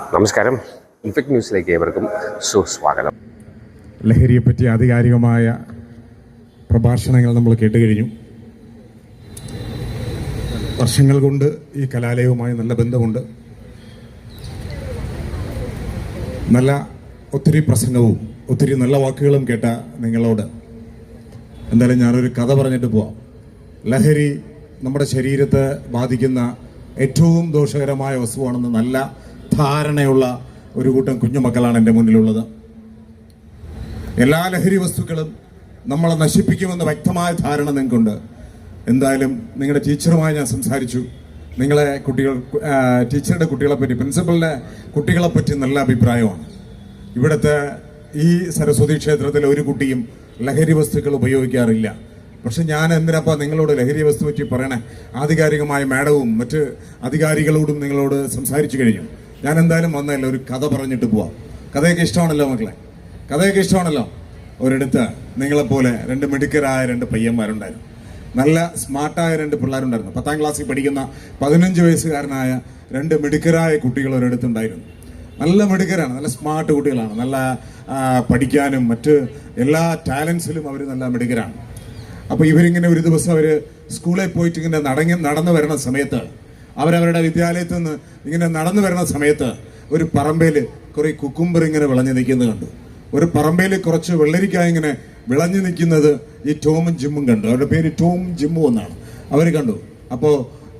നമസ്കാരം. ഇൻഫെക്ട് ന്യൂസിലേക്ക് ഏവർക്കും സുസ്വാഗതം. ലഹരിയെപ്പറ്റി ആധികാരികമായ പ്രഭാഷണങ്ങൾ നമ്മൾ കേട്ട് കഴിഞ്ഞു വർഷങ്ങൾ കൊണ്ട് ഈ കലാലയവുമായി നല്ല ബന്ധമുണ്ട്. നല്ല ഒത്തിരി പ്രസംഗവും ഒത്തിരി നല്ല വാക്കുകളും കേട്ട നിങ്ങളോട് എന്തായാലും ഞാനൊരു കഥ പറഞ്ഞിട്ട് പോവാം. ലഹരി നമ്മുടെ ശരീരത്തെ ബാധിക്കുന്ന ഏറ്റവും ദോഷകരമായ വസ്തുവാണെന്ന് നല്ല ധാരണയുള്ള ഒരു കൂട്ടം കുഞ്ഞുമക്കളാണ് എന്റെ മുന്നിലുള്ളത്. എല്ലാ ലഹരി വസ്തുക്കളും നമ്മളെ നശിപ്പിക്കുമെന്ന് വ്യക്തമായ ധാരണ നിങ്ങൾക്കുണ്ട്. എന്തായാലും നിങ്ങളുടെ ടീച്ചറുമായി ഞാൻ സംസാരിച്ചു. നിങ്ങളെ കുട്ടികൾ ടീച്ചറുടെ കുട്ടികളെ പറ്റി പ്രിൻസിപ്പലിന്റെ കുട്ടികളെ പറ്റി നല്ല അഭിപ്രായമാണ്. ഇവിടുത്തെ ഈ സരസ്വതി ക്ഷേത്രത്തിൽ ഒരു കുട്ടിയും ലഹരി വസ്തുക്കൾ ഉപയോഗിക്കാറില്ല. പക്ഷെ ഞാൻ എന്തിനപ്പോൾ നിങ്ങളോട് ലഹരി വസ്തു പറ്റി പറയണേ? ആധികാരികമായ മാഡവും മറ്റ് അധികാരികളോടും നിങ്ങളോട് സംസാരിച്ചു കഴിഞ്ഞു. ഞാൻ എന്തായാലും വന്നതല്ല ഒരു കഥ പറഞ്ഞിട്ട് പോവാം. കഥയൊക്കെ ഇഷ്ടമാണല്ലോ മക്കളെ? കഥയൊക്കെ ഇഷ്ടമാണല്ലോ? ഒരിടത്ത് നിങ്ങളെപ്പോലെ രണ്ട് മിടുക്കരായ രണ്ട് പയ്യന്മാരുണ്ടായിരുന്നു. നല്ല സ്മാർട്ടായ രണ്ട് പിള്ളേരുണ്ടായിരുന്നു. പത്താം ക്ലാസ്സിൽ പഠിക്കുന്ന പതിനഞ്ച് വയസ്സുകാരനായ രണ്ട് മിടുക്കരായ കുട്ടികൾ ഒരിടത്തുണ്ടായിരുന്നു. നല്ല മിടുക്കരാണ് നല്ല സ്മാർട്ട് കുട്ടികളാണ്. നല്ല പഠിക്കാനും മറ്റ് എല്ലാ ടാലൻസിലും അവർ നല്ല മിടുക്കരാണ്. അപ്പോൾ ഇവരിങ്ങനെ ഒരു ദിവസം അവർ സ്കൂളിൽ പോയിട്ട് ഇങ്ങനെ നടങ്ങി നടന്നു വരുന്ന സമയത്ത് അവരവരുടെ വിദ്യാലയത്തിൽ നിന്ന് ഇങ്ങനെ നടന്നു വരുന്ന സമയത്ത് ഒരു പറമ്പയിൽ കുറേ കുക്കുംബർ ഇങ്ങനെ വിളഞ്ഞു നിൽക്കുന്നത് കണ്ടു. ഒരു പറമ്പയിൽ കുറച്ച് വെള്ളരിക്ക ഇങ്ങനെ വിളഞ്ഞു നിൽക്കുന്നത് ഈ ടോമും ജിമ്മും കണ്ടു. അവരുടെ പേര് ടോം ജിമ്മും എന്നാണ്. അവർ കണ്ടു. അപ്പോൾ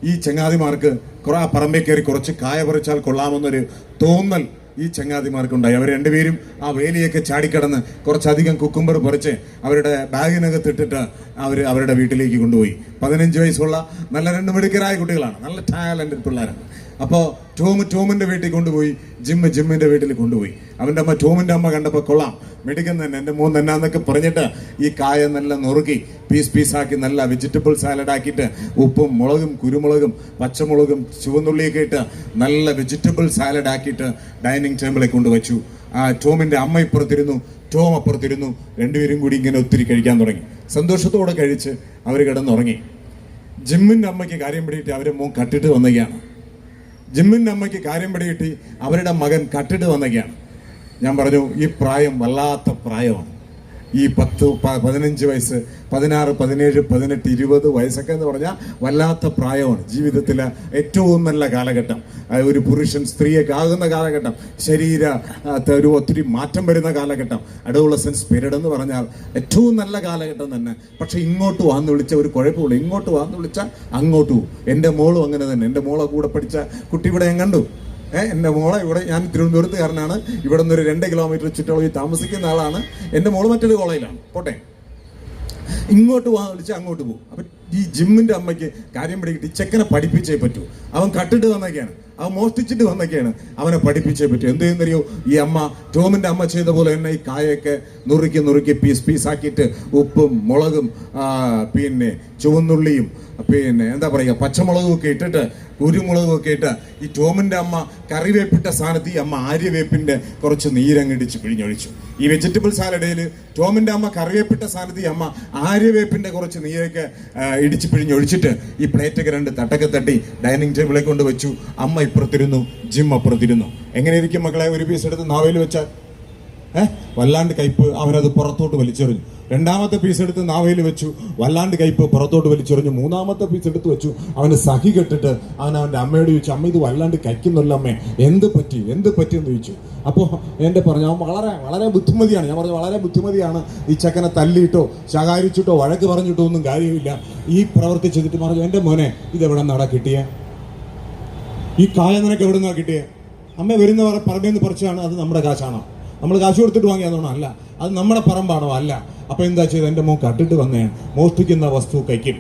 ഈ ചങ്ങാതിമാർക്ക് കുറെ ആ പറമ്പിൽ കയറി കുറച്ച് കായ പറിച്ചാൽ കൊള്ളാമെന്നൊരു തോന്നൽ ഈ ചങ്ങാതിമാർക്കുണ്ടായി. അവർ രണ്ടുപേരും ആ വേലിയൊക്കെ ചാടിക്കടന്ന് കുറച്ചധികം കുക്കുംബർ പറിച്ച് അവരുടെ ബാഗിനകത്ത് ഇട്ടിട്ട് അവർ അവരുടെ വീട്ടിലേക്ക് കൊണ്ടുപോയി. പതിനഞ്ച് വയസ്സുള്ള നല്ല രണ്ട് മിടുക്കരായ കുട്ടികളാണ്. നല്ല ടാലന്റഡ് പിള്ളേരാണ്. അപ്പോൾ ടോം ടോമിന്റെ വീട്ടിൽ കൊണ്ടുപോയി ജിമ്മ് ജിമ്മിന്റെ വീട്ടിൽ കൊണ്ടുപോയി. അവന്റെ അമ്മ ടോമിന്റെ അമ്മ കണ്ടപ്പോൾ കൊള്ളാം. മെഡിക്കുന്ന തന്നെ എന്റെ മൂന്ന് എന്നാന്നൊക്കെ പറഞ്ഞിട്ട് ഈ കായ നല്ല നുറുക്കി പീസ് പീസാക്കി നല്ല വെജിറ്റബിൾ സാലഡ് ആക്കിയിട്ട് ഉപ്പും മുളകും കുരുമുളകും പച്ചമുളകും ചുവന്നുള്ളിയൊക്കെ ഇട്ട് നല്ല വെജിറ്റബിൾ സാലഡ് ആക്കിയിട്ട് ഡൈനിങ് ടേബിളിൽ കൊണ്ടുവച്ചു. ആ ടോമിന്റെ അമ്മ ഇപ്പുറത്തിരുന്നു ടോം അപ്പുറത്തിരുന്നു രണ്ടുപേരും കൂടി ഇങ്ങനെ ഒത്തിരി കഴിക്കാൻ തുടങ്ങി. സന്തോഷത്തോടെ കഴിച്ച് അവർ കിടന്നുറങ്ങി. ജിമ്മിന്റെ അമ്മയ്ക്ക് കാര്യം പിടിയിട്ട് അവരെ മോൻ കട്ടിട്ട് വന്നതാണ് ജിമ്മിന്റെ അമ്മയ്ക്ക് കാര്യം പിടികിട്ടി അവരുടെ മകൻ കട്ടിട്ട് വന്നൊക്കെയാണ്. ഞാൻ പറഞ്ഞു ഈ പ്രായം വല്ലാത്ത പ്രായമാണ്. ഈ പത്ത് പതിനഞ്ച് വയസ്സ് പതിനാറ് പതിനേഴ് പതിനെട്ട് ഇരുപത് വയസ്സൊക്കെ എന്ന് പറഞ്ഞാൽ വല്ലാത്ത പ്രായമാണ്. ജീവിതത്തിലെ ഏറ്റവും നല്ല കാലഘട്ടം. ഒരു പുരുഷൻ സ്ത്രീയൊക്കെ ആകുന്ന കാലഘട്ടം. ശരീര ഒരു ഒത്തിരി മാറ്റം വരുന്ന കാലഘട്ടം. അഡോളസൻസ് പീരീഡ് എന്ന് പറഞ്ഞാൽ ഏറ്റവും നല്ല കാലഘട്ടം തന്നെ. പക്ഷെ ഇങ്ങോട്ട് വാന്ന് വിളിച്ച ഒരു കുഴപ്പമില്ല. ഇങ്ങോട്ട് വാന്ന് വിളിച്ചാൽ അങ്ങോട്ട് എന്റെ മോളും അങ്ങനെ തന്നെ. എന്റെ മോളെ കൂടെ പഠിച്ച കുട്ടി ഇവിടെ ഞാൻ കണ്ടു. എന്റെ മോളെ ഇവിടെ ഞാൻ തിരുവനന്തപുരത്തുകാരനാണ്. ഇവിടെ നിന്ന് ഒരു രണ്ട് കിലോമീറ്റർ ചുറ്റളവിൽ താമസിക്കുന്ന ആളാണ്. എന്റെ മോൾ മറ്റൊരു കോളേജിലാണ്. പോട്ടെ. ഇങ്ങോട്ട് വാ വിളിച്ച് അങ്ങോട്ട് പോകും അപ്പം ഈ ജിമ്മിന്റെ അമ്മയ്ക്ക് കാര്യം പിടിക്കിട്ട് ചെക്കനെ പഠിപ്പിച്ചേ പറ്റൂ. അവൻ കട്ടിട്ട് വന്നൊക്കെയാണ് അവൻ മോഷ്ടിച്ചിട്ട് വന്നൊക്കെയാണ്. അവനെ പഠിപ്പിച്ചേ പറ്റും. എന്ത് ചെയ്യുന്നറിയോ? ഈ അമ്മ ടോമിന്റെ അമ്മ ചെയ്ത പോലെ തന്നെ ഈ കായൊക്കെ നുറുക്കി നുറുക്കി പീസ് പീസാക്കിയിട്ട് ഉപ്പും മുളകും പിന്നെ ചുവന്നുള്ളിയും പിന്നെ എന്താ പറയുക പച്ചമുളകും ഒക്കെ ഇട്ടിട്ട് കുരുമുളകും ഒക്കെ ഇട്ട് ഈ ടോമിന്റെ അമ്മ കറിവേപ്പിട്ട സ്ഥാനത്ത് ഈ അമ്മ ആര്യവേപ്പിന്റെ കുറച്ച് നീരങ്ങിടിച്ച് പിഴിഞ്ഞൊഴിച്ചു. ഈ വെജിറ്റബിൾ സാലഡയിൽ ടോമിന്റെ അമ്മ കറിവേപ്പിട്ട സ്ഥാനത്ത് ഈ അമ്മ ആര്യവേപ്പിന്റെ കുറച്ച് നീരൊക്കെ ഇടിച്ച് പിഴിഞ്ഞൊഴിച്ചിട്ട് ഈ പ്ലേറ്റൊക്കെ രണ്ട് തട്ടൊക്കെ തട്ടി ഡൈനിങ് ടേബിളിൽ കൊണ്ട് വെച്ചു. അമ്മ ഇപ്പുറത്തിരുന്നു ജിം അപ്പുറത്തിരുന്നു എങ്ങനെ ഇരിക്കും മക്കളെ ഒരു പീസ് എടുത്ത് നാവയിൽ വെച്ചാൽ? ഏഹ് വല്ലാണ്ട് കയ്പ് അവനത് പുറത്തോട്ട് വലിച്ചെറിഞ്ഞു. രണ്ടാമത്തെ പീസ് എടുത്ത് നാവയിൽ വെച്ചു വല്ലാണ്ട് കയ്പ് പുറത്തോട്ട് വലിച്ചെറിഞ്ഞു. മൂന്നാമത്തെ പീസ് എടുത്ത് വെച്ചു അവന് സഹി കെട്ടിട്ട് അവൻ അവന്റെ അമ്മയോട് ചോദിച്ചു അമ്മ ഇത് വല്ലാണ്ട് കഴിക്കുന്നല്ലോ അമ്മേ എന്ത് പറ്റി? എന്ത് പറ്റി? എന്ന് ചോദിച്ചു. അപ്പോൾ എന്റെ പറഞ്ഞു അവൻ വളരെ വളരെ ബുദ്ധിമതിയാണ്. ഞാൻ പറഞ്ഞു വളരെ ബുദ്ധിമതിയാണ്. ഈ ചക്കനെ തല്ലിയിട്ടോ ശകാരിച്ചിട്ടോ വഴക്ക് പറഞ്ഞിട്ടോ ഒന്നും കാര്യമില്ല. ഈ പ്രവർത്തി ചെയ്തിട്ട് പറഞ്ഞു എന്റെ മോനെ ഇതെവിടെ നട കിട്ടിയേ? ഈ കായ നിനക്ക് എവിടെ നിന്നാണ് കിട്ടിയത് അമ്മ വരുന്നവരെ പറമ്പിൽ നിന്ന് പറിച്ചാണ് അത് നമ്മുടെ കാശാണോ? നമ്മൾ കാശ് കൊടുത്തിട്ട് വാങ്ങിയതാണോ അല്ല. അത് നമ്മുടെ പറമ്പാണോ? അല്ല. അപ്പൊ എന്താ ചെയ്ത്? എന്റെ മോൻ കട്ടിട്ട് വന്നേ. മോഷ്ടിക്കുന്ന വസ്തു കൈക്കും.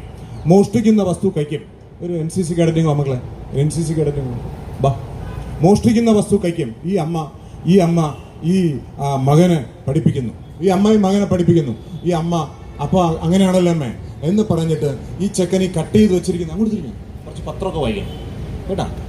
മോഷ്ടിക്കുന്ന വസ്തു കൈക്കും. ഒരു എൻ സി സി കേഡറ്റിങ്ങോ മക്കളെ? എൻ സി സി കേഡറ്റിങ്ങോ? ബാ. മോഷ്ടിക്കുന്ന വസ്തു കൈക്കും. ഈ അമ്മ ഈ അമ്മ ഈ മകനെ പഠിപ്പിക്കുന്നു. ഈ അമ്മ ഈ മകനെ പഠിപ്പിക്കുന്നു. ഈ അമ്മ അപ്പൊ അങ്ങനെയാണല്ലോ അമ്മേ? എന്ന് പറഞ്ഞിട്ട് ഈ ചെക്കൻ ഈ കട്ട് ചെയ്ത് വെച്ചിരിക്കുന്നു. അങ്ങോട്ട് തിരിഞ്ഞു. കുറച്ച് പത്രമൊക്കെ വായിക്കണം കേട്ടാ?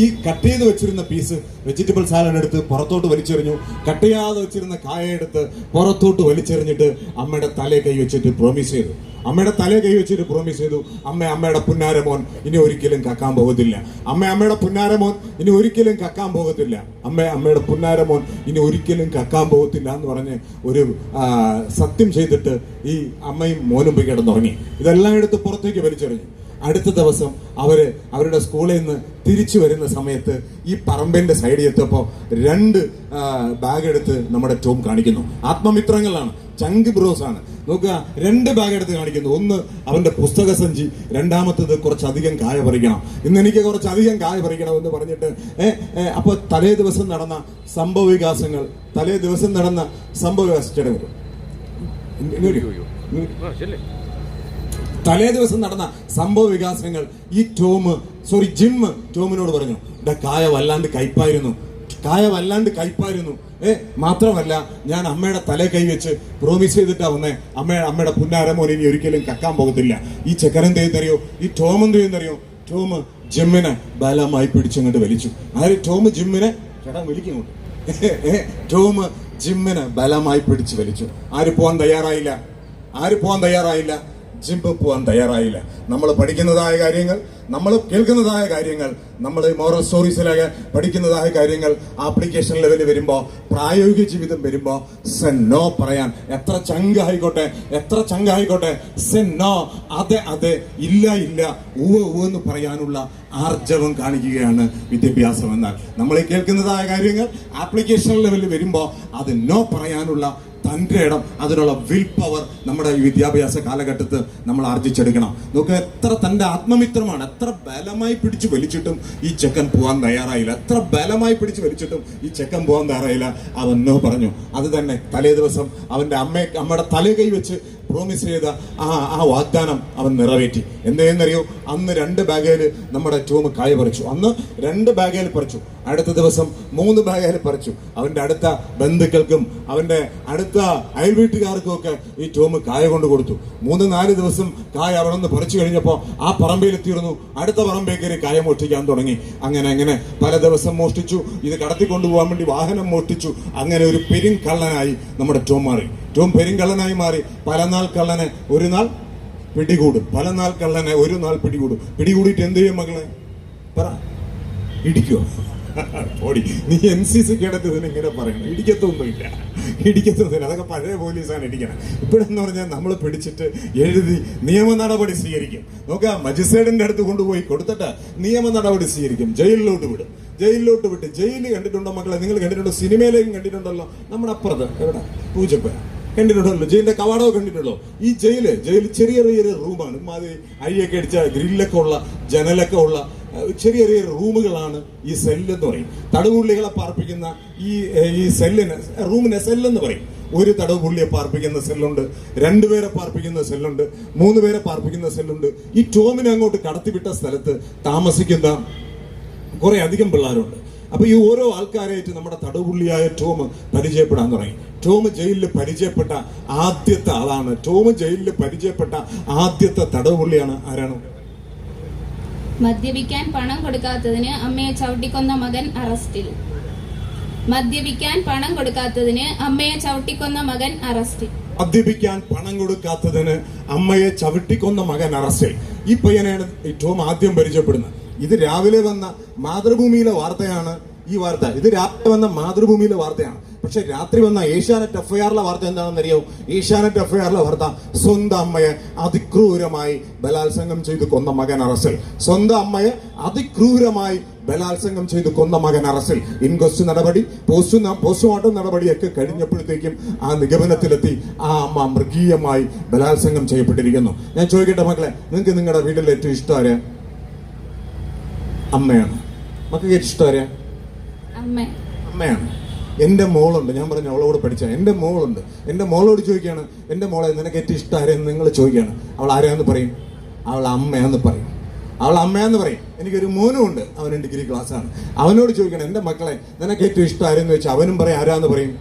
ഈ കട്ട് ചെയ്ത് വെച്ചിരുന്ന പീസ് വെജിറ്റബിൾ സാലഡ് എടുത്ത് പുറത്തോട്ട് വലിച്ചെറിഞ്ഞു. കട്ട് ചെയ്യാതെ വെച്ചിരുന്ന കായ എടുത്ത് പുറത്തോട്ട് വലിച്ചെറിഞ്ഞിട്ട് അമ്മയുടെ തലേ കൈ വെച്ചിട്ട് പ്രോമിസ് ചെയ്തു. അമ്മയുടെ തലേ കൈ വെച്ചിട്ട് പ്രോമിസ് ചെയ്തു. അമ്മ അമ്മയുടെ പുന്നാരമോൻ ഇനി ഒരിക്കലും കക്കാൻ പോകത്തില്ല. അമ്മ അമ്മയുടെ പുന്നാരമോൻ ഇനി ഒരിക്കലും കക്കാൻ പോകത്തില്ല. അമ്മ അമ്മയുടെ പുന്നാരമോൻ ഇനി ഒരിക്കലും കക്കാൻ പോകത്തില്ല എന്ന് പറഞ്ഞ് ഒരു സത്യം ചെയ്തിട്ട് ഈ അമ്മയും മോനും പോയി കിടന്നുറങ്ങി. ഇതെല്ലാം എടുത്ത് പുറത്തേക്ക് വലിച്ചെറിഞ്ഞു. അടുത്ത ദിവസം അവർ അവരുടെ സ്കൂളിൽ നിന്ന് തിരിച്ചു വരുന്ന സമയത്ത് ഈ പറമ്പിന്റെ സൈഡിൽ എത്തിയപ്പോ രണ്ട് ബാഗ് എടുത്ത് നമ്മുടെ ടോം കാണിക്കുന്നു ആത്മമിത്രങ്ങളാണ് ചങ്ക് ബ്രോസ് ആണ് നോക്കുക രണ്ട് ബാഗ് എടുത്ത് കാണിക്കുന്നു ഒന്ന് അവന്റെ പുസ്തക സഞ്ചി രണ്ടാമത്തത് കുറച്ചധികം കായ പറിക്കണം ഇന്ന് എനിക്ക് കുറച്ചധികം കായ പറിക്കണം എന്ന് പറഞ്ഞിട്ട് ഏ, ഏ, അപ്പൊ തലേ ദിവസം നടന്ന സംഭവ വികാസങ്ങൾ തലേ ദിവസം നടന്ന സംഭവ വികാസ ചേട്ടൻ തലേ ദിവസം നടന്ന സംഭവ വികാസങ്ങൾ ഈ ടോം സോറി ജിം ടോമിനോട് പറഞ്ഞു ഇവിടെ കായ വല്ലാണ്ട് കയ്പായിരുന്നു. കായ വല്ലാണ്ട് കയ്പായിരുന്നു. ഏ മാത്രമല്ല ഞാൻ അമ്മയുടെ തലേ കൈ വെച്ച് പ്രോമിസ് ചെയ്തിട്ടാ വന്നേ. അമ്മ അമ്മയുടെ പുന്നാരമോൻ ഇനി ഒരിക്കലും കക്കാൻ പോകത്തില്ല. ഈ ചെക്കൻ ചെയ്യുന്നറിയോ? ഈ ടോം എന്ത് ചെയ്യുന്നറിയോ? ടോം ജിമ്മിനെ ബലമായി പിടിച്ചങ്ങോട്ട് വലിച്ചു. ആര്? ടോം ജിമ്മിനെ? ചേട്ടാ വിളിക്കങ്ങോട്ട് ഏ, ടോം ജിമ്മിനെ ബലമായി പിടിച്ചു വലിച്ചു. ആര് പോകാൻ തയ്യാറായില്ല? ആര് പോകാൻ തയ്യാറായില്ല? ജിംബ് പോവാൻ തയ്യാറായില്ല? നമ്മൾ പഠിക്കുന്നതായ കാര്യങ്ങൾ നമ്മൾ കേൾക്കുന്നതായ കാര്യങ്ങൾ നമ്മൾ മോറൽ സ്റ്റോറീസിലൊക്കെ പഠിക്കുന്നതായ കാര്യങ്ങൾ ആപ്ലിക്കേഷൻ ലെവലിൽ വരുമ്പോൾ പ്രായോഗിക ജീവിതം വരുമ്പോൾ സെൻ നോ പറയാൻ. എത്ര ചങ്കായിക്കോട്ടെ എത്ര ചങ്കായിക്കോട്ടെ സെൻ നോ അതെ അതെ ഇല്ല ഇല്ല ഉവ ഉവ എന്ന് പറയാനുള്ള ആർജവം കാണിക്കുകയാണ് വിദ്യാഭ്യാസം എന്നാൽ. നമ്മൾ കേൾക്കുന്നതായ കാര്യങ്ങൾ ആപ്ലിക്കേഷൻ ലെവലിൽ വരുമ്പോൾ അത് നോ പറയാനുള്ള തന്റെ ഇടം അതിനുള്ള വിൽ പവർ നമ്മുടെ ഈ വിദ്യാഭ്യാസ കാലഘട്ടത്ത് നമ്മൾ ആർജിച്ചെടുക്കണം. നോക്കുക എത്ര തന്റെ ആത്മമിത്രമാണ് എത്ര ബലമായി പിടിച്ച് വലിച്ചിട്ടും ഈ ചെക്കൻ പോകാൻ തയ്യാറായില്ല. എത്ര ബലമായി പിടിച്ച് വലിച്ചിട്ടും ഈ ചെക്കൻ പോകാൻ തയ്യാറായില്ല. അവൻ പറഞ്ഞു. അത് തന്നെ തലേ ദിവസം അവന്റെ അമ്മയെ അമ്മയുടെ തലേ കൈ വെച്ച് പ്രോമിസ് ചെയ്ത ആ ആ വാഗ്ദാനം അവൻ നിറവേറ്റി. എന്തെന്നറിയോ അന്ന് രണ്ട് ബാഗേൽ നമ്മുടെ ടോം കായ പറിച്ചു. അന്ന് രണ്ട് ബാഗേൽ പറിച്ചു. അടുത്ത ദിവസം മൂന്ന് ബാഗേൽ പറിച്ചു. അവന്റെ അടുത്ത ബന്ധുക്കൾക്കും അവന്റെ അടുത്ത അയൽ വീട്ടുകാർക്കും ഒക്കെ ഈ ടോം കായ കൊണ്ട് കൊടുത്തു. മൂന്ന് നാല് ദിവസം കായ അവിടെ നിന്ന് പറിച്ചു കഴിഞ്ഞപ്പോൾ ആ എത്തിയിരുന്നു അടുത്ത പറമ്പിൽ കയറി കായ മോഷ്ടിക്കാൻ തുടങ്ങി. അങ്ങനെ അങ്ങനെ പല ദിവസം മോഷ്ടിച്ചു. ഇത് കടത്തിക്കൊണ്ടുപോകാൻ വേണ്ടി വാഹനം മോഷ്ടിച്ചു. അങ്ങനെ ഒരു പെരിങ്കള്ളനായി നമ്മുടെ ടോം മാറി. ടോം പെരുങ്കള്ളനായി മാറി. പല നാൾ കള്ളനെ ഒരു നാൾ പിടികൂടും. പല നാൾ കള്ളനെ ഒരു നാൾ പിടികൂടും. പിടികൂടിയിട്ട് എന്ത് ചെയ്യും മകളെ പറ. ഇടിക്കോ? ഓടി നീ എൻ സി സി കേടത്തിന് ഇങ്ങനെ പറയണം. ഇടിക്കത്തൊന്നുമില്ല. ഇടിക്കത്തൊന്നുമില്ല. അതൊക്കെ പഴയ പോലീസാണ് ഇടിക്കണം. ഇപ്പോഴെന്ന് പറഞ്ഞാൽ നമ്മൾ പിടിച്ചിട്ട് എഴുതി നിയമ നടപടി സ്വീകരിക്കും. നോക്കുക മജിസ്ട്രേറ്റിന്റെ അടുത്ത് കൊണ്ടുപോയി കൊടുത്തിട്ട് നിയമ നടപടി സ്വീകരിക്കും. ജയിലിലോട്ട് വിടും. ജയിലിലോട്ട് വിട്ട് ജയിലിൽ കണ്ടിട്ടുണ്ടോ മക്കളെ? നിങ്ങൾ കണ്ടിട്ടുണ്ടോ? സിനിമയിലേക്കും കണ്ടിട്ടുണ്ടല്ലോ? നമ്മുടെ അപ്പുറത്ത്. എവിടെ? പൂജപ്പ കണ്ടിട്ടുണ്ടല്ലോ? ജയിലിന്റെ കവാടവും കണ്ടിട്ടുള്ളോ ഈ ജയിൽ ജയിൽ ചെറിയ ചെറിയ റൂമാണ്. മാതിരി അഴിയൊക്കെ അടിച്ച ഗ്രില്ലൊക്കെ ഉള്ള ജനലൊക്കെ ഉള്ള ചെറിയ ചെറിയ റൂമുകളാണ് ഈ സെല്ലെന്ന് പറയും. തടവുള്ളികളെ പാർപ്പിക്കുന്ന ഈ ഈ സെല്ലിന് റൂമിനെ സെല്ലെന്ന് പറയും. ഒരു തടവ് പുള്ളിയെ പാർപ്പിക്കുന്ന സെല്ലുണ്ട് രണ്ടുപേരെ പാർപ്പിക്കുന്ന സെല്ലുണ്ട് മൂന്ന് പേരെ പാർപ്പിക്കുന്ന സെല്ലുണ്ട്. ഈ ടോമിനെ അങ്ങോട്ട് കടത്തിവിട്ട സ്ഥലത്ത് താമസിക്കുന്ന കുറെ അധികം പിള്ളേരുണ്ട്. അപ്പൊ ഈ ഓരോ ആൾക്കാരായിട്ട് നമ്മുടെ തടവുള്ളിയായ ടോം പരിചയപ്പെടാൻ തുടങ്ങി. ടോം ജയിലിൽ പരിചയപ്പെട്ട ആദ്യത്തെ ആളാണ്. ടോം ജയിലിൽ പരിചയപ്പെട്ട ആദ്യത്തെ തടവുള്ളിയാണ് ആരാണ്? മദ്യപിക്കാൻ പണം കൊടുക്കാത്തതിന് അമ്മയെ ചവിട്ടിക്കൊന്ന മകൻ അറസ്റ്റിൽ. മദ്യപിക്കാൻ പണം കൊടുക്കാത്തതിന് അമ്മയെ ചവിട്ടിക്കൊന്ന മകൻ അറസ്റ്റിൽ. മദ്യപിക്കാൻ പണം കൊടുക്കാത്തതിന് അമ്മയെ ചവിട്ടിക്കൊന്ന മകൻ അറസ്റ്റിൽ. ഈ പയ്യനാണ് ടോം ആദ്യം പരിചയപ്പെടുന്നത്? ഇത് രാവിലെ വന്ന മാതൃഭൂമിയിലെ വാർത്തയാണ് ഈ വാർത്ത. ഇത് രാവിലെ വന്ന മാതൃഭൂമിയിലെ വാർത്തയാണ്. പക്ഷെ രാത്രി വന്ന ഏഷ്യാനെറ്റ് എഫ് ഐ ആറിലെ വാർത്ത എന്താണെന്ന് അറിയോ ഏഷ്യാനെറ്റ് എഫ് ഐ ആറിലെ വാർത്ത സ്വന്തം അമ്മയെ അതിക്രൂരമായി ബലാത്സംഗം ചെയ്ത് കൊന്ന മകൻ അറസ്റ്റിൽ. സ്വന്തം അമ്മയെ അതിക്രൂരമായി ബലാത്സംഗം ചെയ്ത് കൊന്ന മകൻ അറസ്റ്റിൽ. ഇൻക്വസ്റ്റ് നടപടി പോസ്റ്റ് പോസ്റ്റ്മോർട്ടം നടപടിയൊക്കെ കഴിഞ്ഞപ്പോഴത്തേക്കും ആ നിഗമനത്തിലെത്തി ആ അമ്മ മൃഗീയമായി ബലാത്സംഗം ചെയ്യപ്പെട്ടിരിക്കുന്നു. ഞാൻ ചോദിക്കട്ടെ മക്കളെ നിങ്ങൾക്ക് നിങ്ങളുടെ വീട്ടിൽ ഏറ്റവും ഇഷ്ടം ആരെയാ അമ്മയാണ്. മക്കൾക്ക് ഏറ്റവും അമ്മയാണ്. എന്റെ മോളുണ്ട്. ഞാൻ പറഞ്ഞു അവളോട് പഠിച്ച. എന്റെ മോളുണ്ട്. എന്റെ മോളോട് ചോദിക്കുകയാണ് എന്റെ മോളെ നിനക്ക് ഏറ്റവും ഇഷ്ടം ആരെയെന്ന് നിങ്ങൾ ചോദിക്കുകയാണ്. അവൾ ആരാന്ന് പറയും? അവൾ അമ്മയാന്ന് പറയും. അവൾ അമ്മയാന്ന് പറയും. എനിക്കൊരു മോനും ഉണ്ട്. അവനും ഡിഗ്രി ക്ലാസ്സാണ്. അവനോട് ചോദിക്കണം എന്റെ മക്കളെ നിനക്ക് ഏറ്റവും ഇഷ്ടം ആരെന്ന് വെച്ചാൽ അവനും പറയും ആരാന്ന്? പറയും.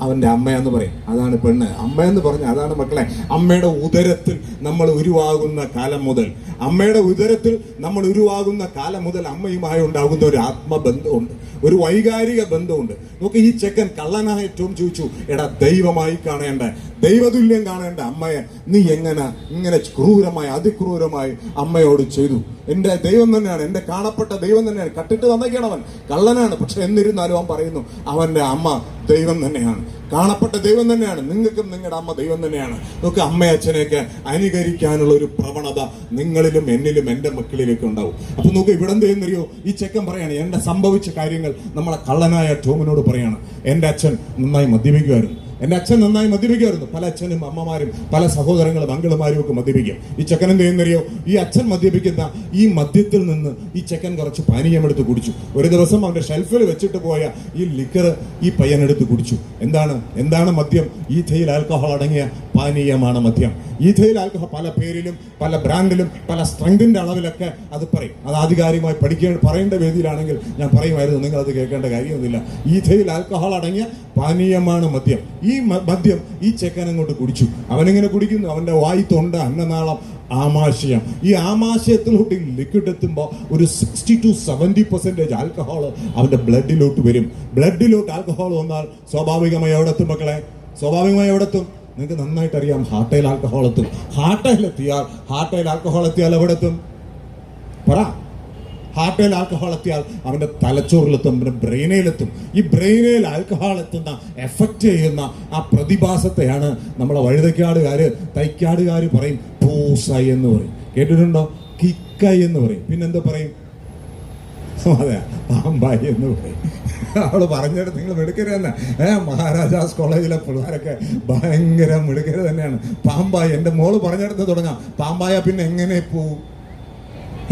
അവന്റെ അമ്മയെന്ന് പറയും. അതാണ് പെണ്ണ്. അമ്മയെന്ന് പറഞ്ഞ അതാണ് മക്കളെ അമ്മയുടെ ഉദരത്തിൽ നമ്മൾ ഉരുവാകുന്ന കാലം മുതൽ അമ്മയുടെ ഉദരത്തിൽ നമ്മൾ ഉരുവാകുന്ന കാലം മുതൽ അമ്മയുമായി ഉണ്ടാകുന്ന ഒരു ആത്മബന്ധമുണ്ട് ഒരു വൈകാരിക ബന്ധമുണ്ട്. നോക്കി ഈ ചെക്കൻ കള്ളനായ ഏറ്റവും ചോദിച്ചു എടാ ദൈവമായി കാണേണ്ട ദൈവതുല്യം കാണേണ്ട അമ്മയെ നീ എങ്ങനെ ഇങ്ങനെ ക്രൂരമായി അതിക്രൂരമായി അമ്മയോട് ചെയ്തു? എന്റെ ദൈവം തന്നെയാണ് എന്റെ കാണപ്പെട്ട ദൈവം തന്നെയാണ് കട്ടിട്ട് തന്നേക്കാണ് അവൻ കള്ളനാണ്. പക്ഷെ എന്നിരുന്നാലും അവൻ പറയുന്നു അവന്റെ അമ്മ ദൈവം തന്നെയാണ്. കാണപ്പെട്ട ദൈവം തന്നെയാണ്. നിങ്ങൾക്കും നിങ്ങളുടെ അമ്മ ദൈവം തന്നെയാണ്. നോക്ക് അമ്മയച്ഛനെയൊക്കെ അനുകരിക്കാനുള്ള ഒരു പ്രവണത നിങ്ങളിലും എന്നിലും എന്റെ മക്കളിലേക്ക് ഉണ്ടാവും. അപ്പൊ നോക്ക് ഇവിടെ എന്ത് ചെയ്യുന്നറിയോ? ഈ ചെക്കൻ പറയാണ് എന്റെ സംഭവിച്ച കാര്യങ്ങൾ നമ്മളെ കള്ളനായ ടോമിനോട് പറയാണ്. എന്റെ അച്ഛൻ നന്നായി മദ്യപിക്കുമായിരുന്നു. എന്റെ അച്ഛൻ നന്നായി മദ്യപിക്കുമായിരുന്നു പല അച്ഛനും അമ്മമാരും പല സഹോദരങ്ങളും അങ്കിളുമാരും ഒക്കെ മദ്യപിക്കും. ഈ ചെക്കൻ എന്ത് ചെയ്യുന്നറിയോ? ഈ അച്ഛൻ മദ്യപിക്കുന്ന ഈ മദ്യത്തിൽ നിന്ന് ഈ ചെക്കൻ കുറച്ച് പാനീയമെടുത്ത് കുടിച്ചു. ഒരു ദിവസം അവന്റെ ഷെൽഫിൽ വെച്ചിട്ട് പോയ ഈ ലിക്കർ ഈ പയ്യൻ എടുത്ത് കുടിച്ചു. എന്താണ്? എന്താണ് മദ്യം? ഈ തൈൽ ആൽക്കഹോൾ അടങ്ങിയ പാനീയമാണ് മദ്യം. ഈ തൈൽ ആൽക്കഹോൾ പല പേരിലും പല ബ്രാൻഡിലും പല സ്ട്രെങ്തിന്റെ അളവിലൊക്കെ അത് പറയും. അത് ആധികാരികമായി പഠിക്കേണ്ട പറയേണ്ട വേദിയിലാണെങ്കിൽ ഞാൻ പറയുമായിരുന്നു നിങ്ങൾ അത് കേൾക്കേണ്ട കാര്യമൊന്നുമില്ല. ഈ തൈൽ ആൽക്കഹോൾ അടങ്ങിയ പാനീയമാണ് മദ്യം. ഈ മദ്യം ഈ ചെക്കൻ അങ്ങോട്ട് കുടിച്ചു. അവനിങ്ങനെ കുടിക്കുന്നു? അവന്റെ വായി തൊണ്ട അന്നനാളം ആമാശയം. ഈ ആമാശയത്തിലോട്ട് ലിക്വിഡ് എത്തുമ്പോൾ ഒരു sixty to seventy percentage alcohol അവന്റെ ബ്ലഡിലോട്ട് വരും. ബ്ലഡിലോട്ട് ആൽക്കഹോൾ വന്നാൽ സ്വാഭാവികമായി എവിടെ എത്തും മക്കളെ? സ്വാഭാവികമായി എവിടെ എത്തും? നിങ്ങൾക്ക് നന്നായിട്ട് അറിയാം ഹാർട്ടയിൽ ആൽക്കഹോൾ എത്തും. ഹാർട്ടയിൽ എത്തിയാൽ ഹാർട്ടയിൽ ആൽക്കഹോൾ എത്തിയാൽ എവിടെ എത്തും? പറ. ഹാർട്ടിൽ ആൽക്കഹോൾ എത്തിയാൽ അവന്റെ തലച്ചോറിലെത്തും അവന്റെ ബ്രെയിനിലെത്തും ഈ ബ്രെയിനിൽ ആൽക്കഹോൾ എത്തുന്ന എഫക്റ്റ് ചെയ്യുന്ന ആ പ്രതിഭാസത്തെയാണ് നമ്മളെ വഴുതക്കാടുകാർ തൈക്കാടുകാർ പറയും. പൂസൈ എന്ന് പറയും. കേട്ടിട്ടുണ്ടോ? കിക്കൈ എന്ന് പറയും. പിന്നെന്താ പറയും? അതെ പാമ്പായി എന്ന് പറയും. അവൾ പറഞ്ഞിട്ട് നിങ്ങൾ മിടുക്കര് തന്നെ. ഏഹ് മഹാരാജാസ് കോളേജിലെ പിള്ളേരൊക്കെ ഭയങ്കര മിടുക്കര് തന്നെയാണ്. പാമ്പായി എന്റെ മോൾ പറഞ്ഞെടുത്ത് തുടങ്ങാം. പാമ്പായ പിന്നെ എങ്ങനെ പോവും?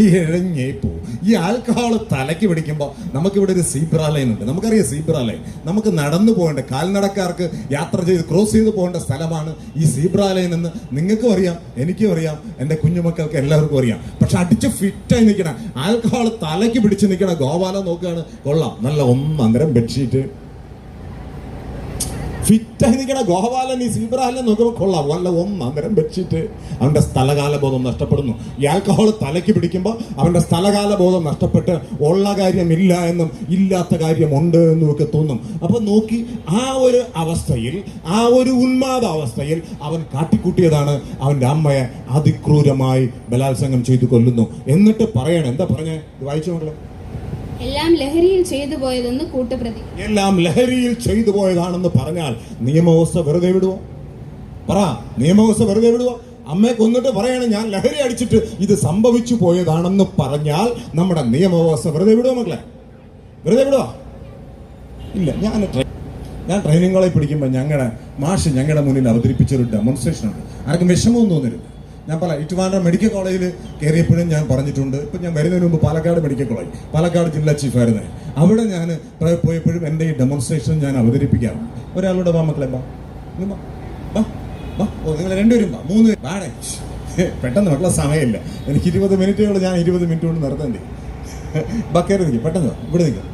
ഈ ഇഴഞ്ഞേ പോവും ഈ ആൽക്കഹോൾ തലയ്ക്ക് പിടിക്കുമ്പോൾ നമുക്കിവിടെ ഒരു സീബ്ര ഉണ്ട്. നമുക്കറിയാം സീബ്ര ലൈൻ. നമുക്ക് നടന്നു പോകേണ്ട കാൽനടക്കാർക്ക് യാത്ര ചെയ്ത് ക്രോസ് ചെയ്ത് പോകേണ്ട സ്ഥലമാണ് ഈ സീബ്ര എന്ന് നിങ്ങൾക്കും അറിയാം എനിക്കും അറിയാം എന്റെ കുഞ്ഞുമക്കൾക്ക് എല്ലാവർക്കും അറിയാം. പക്ഷെ അടിച്ച് ഫിറ്റായി നിൽക്കണം ആൽക്കഹോൾ തലയ്ക്ക് പിടിച്ച് നിൽക്കണം ഗോപാലം നോക്കുകയാണ്. കൊള്ളാം. നല്ല ഒന്നന്തരം ബെഡ്ഷീറ്റ്. നിൽക്കണ ഗോപാലൻ ഈ സീബ്രാലൻ നോക്കുമ്പോൾ കൊള്ളാം. വല്ല ഒന്നന്തരം വെച്ചിട്ട് അവന്റെ സ്ഥലകാല ബോധം നഷ്ടപ്പെടുന്നു. ഈ ആൽക്കഹോൾ തലയ്ക്ക് പിടിക്കുമ്പോൾ അവന്റെ സ്ഥലകാലബോധം നഷ്ടപ്പെട്ട് ഉള്ള കാര്യമില്ല എന്നും ഇല്ലാത്ത കാര്യമുണ്ട് എന്നും ഒക്കെ തോന്നും. അപ്പൊ നോക്കി ആ ഒരു അവസ്ഥയിൽ ആ ഒരു ഉന്മാദ അവസ്ഥയിൽ അവൻ കാട്ടിക്കൂട്ടിയതാണ് അവന്റെ അമ്മയെ അതിക്രൂരമായി ബലാത്സംഗം ചെയ്തു കൊല്ലുന്നു. എന്നിട്ട് പറയണം. എന്താ പറഞ്ഞേ? വായിച്ചു മക്കളെ? എല്ലാം ലഹരിയിൽ ചെയ്തു പോയതെന്ന് കൂട്ടുപ്രതി. എല്ലാം ലഹരിയിൽ ചെയ്തു പോയതാണെന്ന് പറഞ്ഞാൽ നിയമവ്യവസ്ഥ വെറുതെ വിടുവോ? പറ നിയമവ്യവസ്ഥ വെറുതെ വിടുവോ? അമ്മയെ കൊന്നിട്ട് പറയണം ഞാൻ ലഹരി അടിച്ചിട്ട് ഇത് സംഭവിച്ചു പോയതാണെന്ന് പറഞ്ഞാൽ നമ്മുടെ നിയമവ്യവസ്ഥ വെറുതെ വിടുവോ മക്കളെ? വെറുതെ വിടുവോ? ഇല്ല ഞാൻ ഞാൻ ട്രെയിനിങ്ങുകളെ പിടിക്കുമ്പോൾ ഞങ്ങളുടെ മാഷ് ഞങ്ങളുടെ മുന്നിൽ അവതരിപ്പിച്ചൊരു ഡെമോൺസ്ട്രേഷൻ ഉണ്ട്. ആർക്കും വിഷമമൊന്നും തോന്നരുത്. ഞാൻ പറയാം ഇറ്റുവാണ്ട മെഡിക്കൽ കോളേജിൽ കയറിയപ്പോഴും ഞാൻ പറഞ്ഞിട്ടുണ്ട്. ഇപ്പം ഞാൻ വരുന്നതിന് മുമ്പ് പാലക്കാട് മെഡിക്കൽ കോളേജ് പാലക്കാട് ജില്ലാ ചീഫായിരുന്നു അവിടെ ഞാൻ പോയപ്പോഴും എന്റെ ഈ ഡെമോൺസ്ട്രേഷൻ ഞാൻ അവതരിപ്പിക്കാം. ഒരാളുടെ വാ മക്കളെ വാ. ഓ നിങ്ങൾ രണ്ടുപേരും വാ. മൂന്ന് പേര്. വാടേ. പെട്ടെന്ന് മക്കളെ സമയമില്ല. എനിക്ക് ഇരുപത് മിനിറ്റേ ഉള്ളൂ ഞാൻ ഇരുപത് മിനിറ്റ് കൊണ്ട് നിർത്തണ്ടേ. ബാ കയറി നിൽക്കും പെട്ടെന്ന് വാ. ഇവിടെ നിൽക്കാം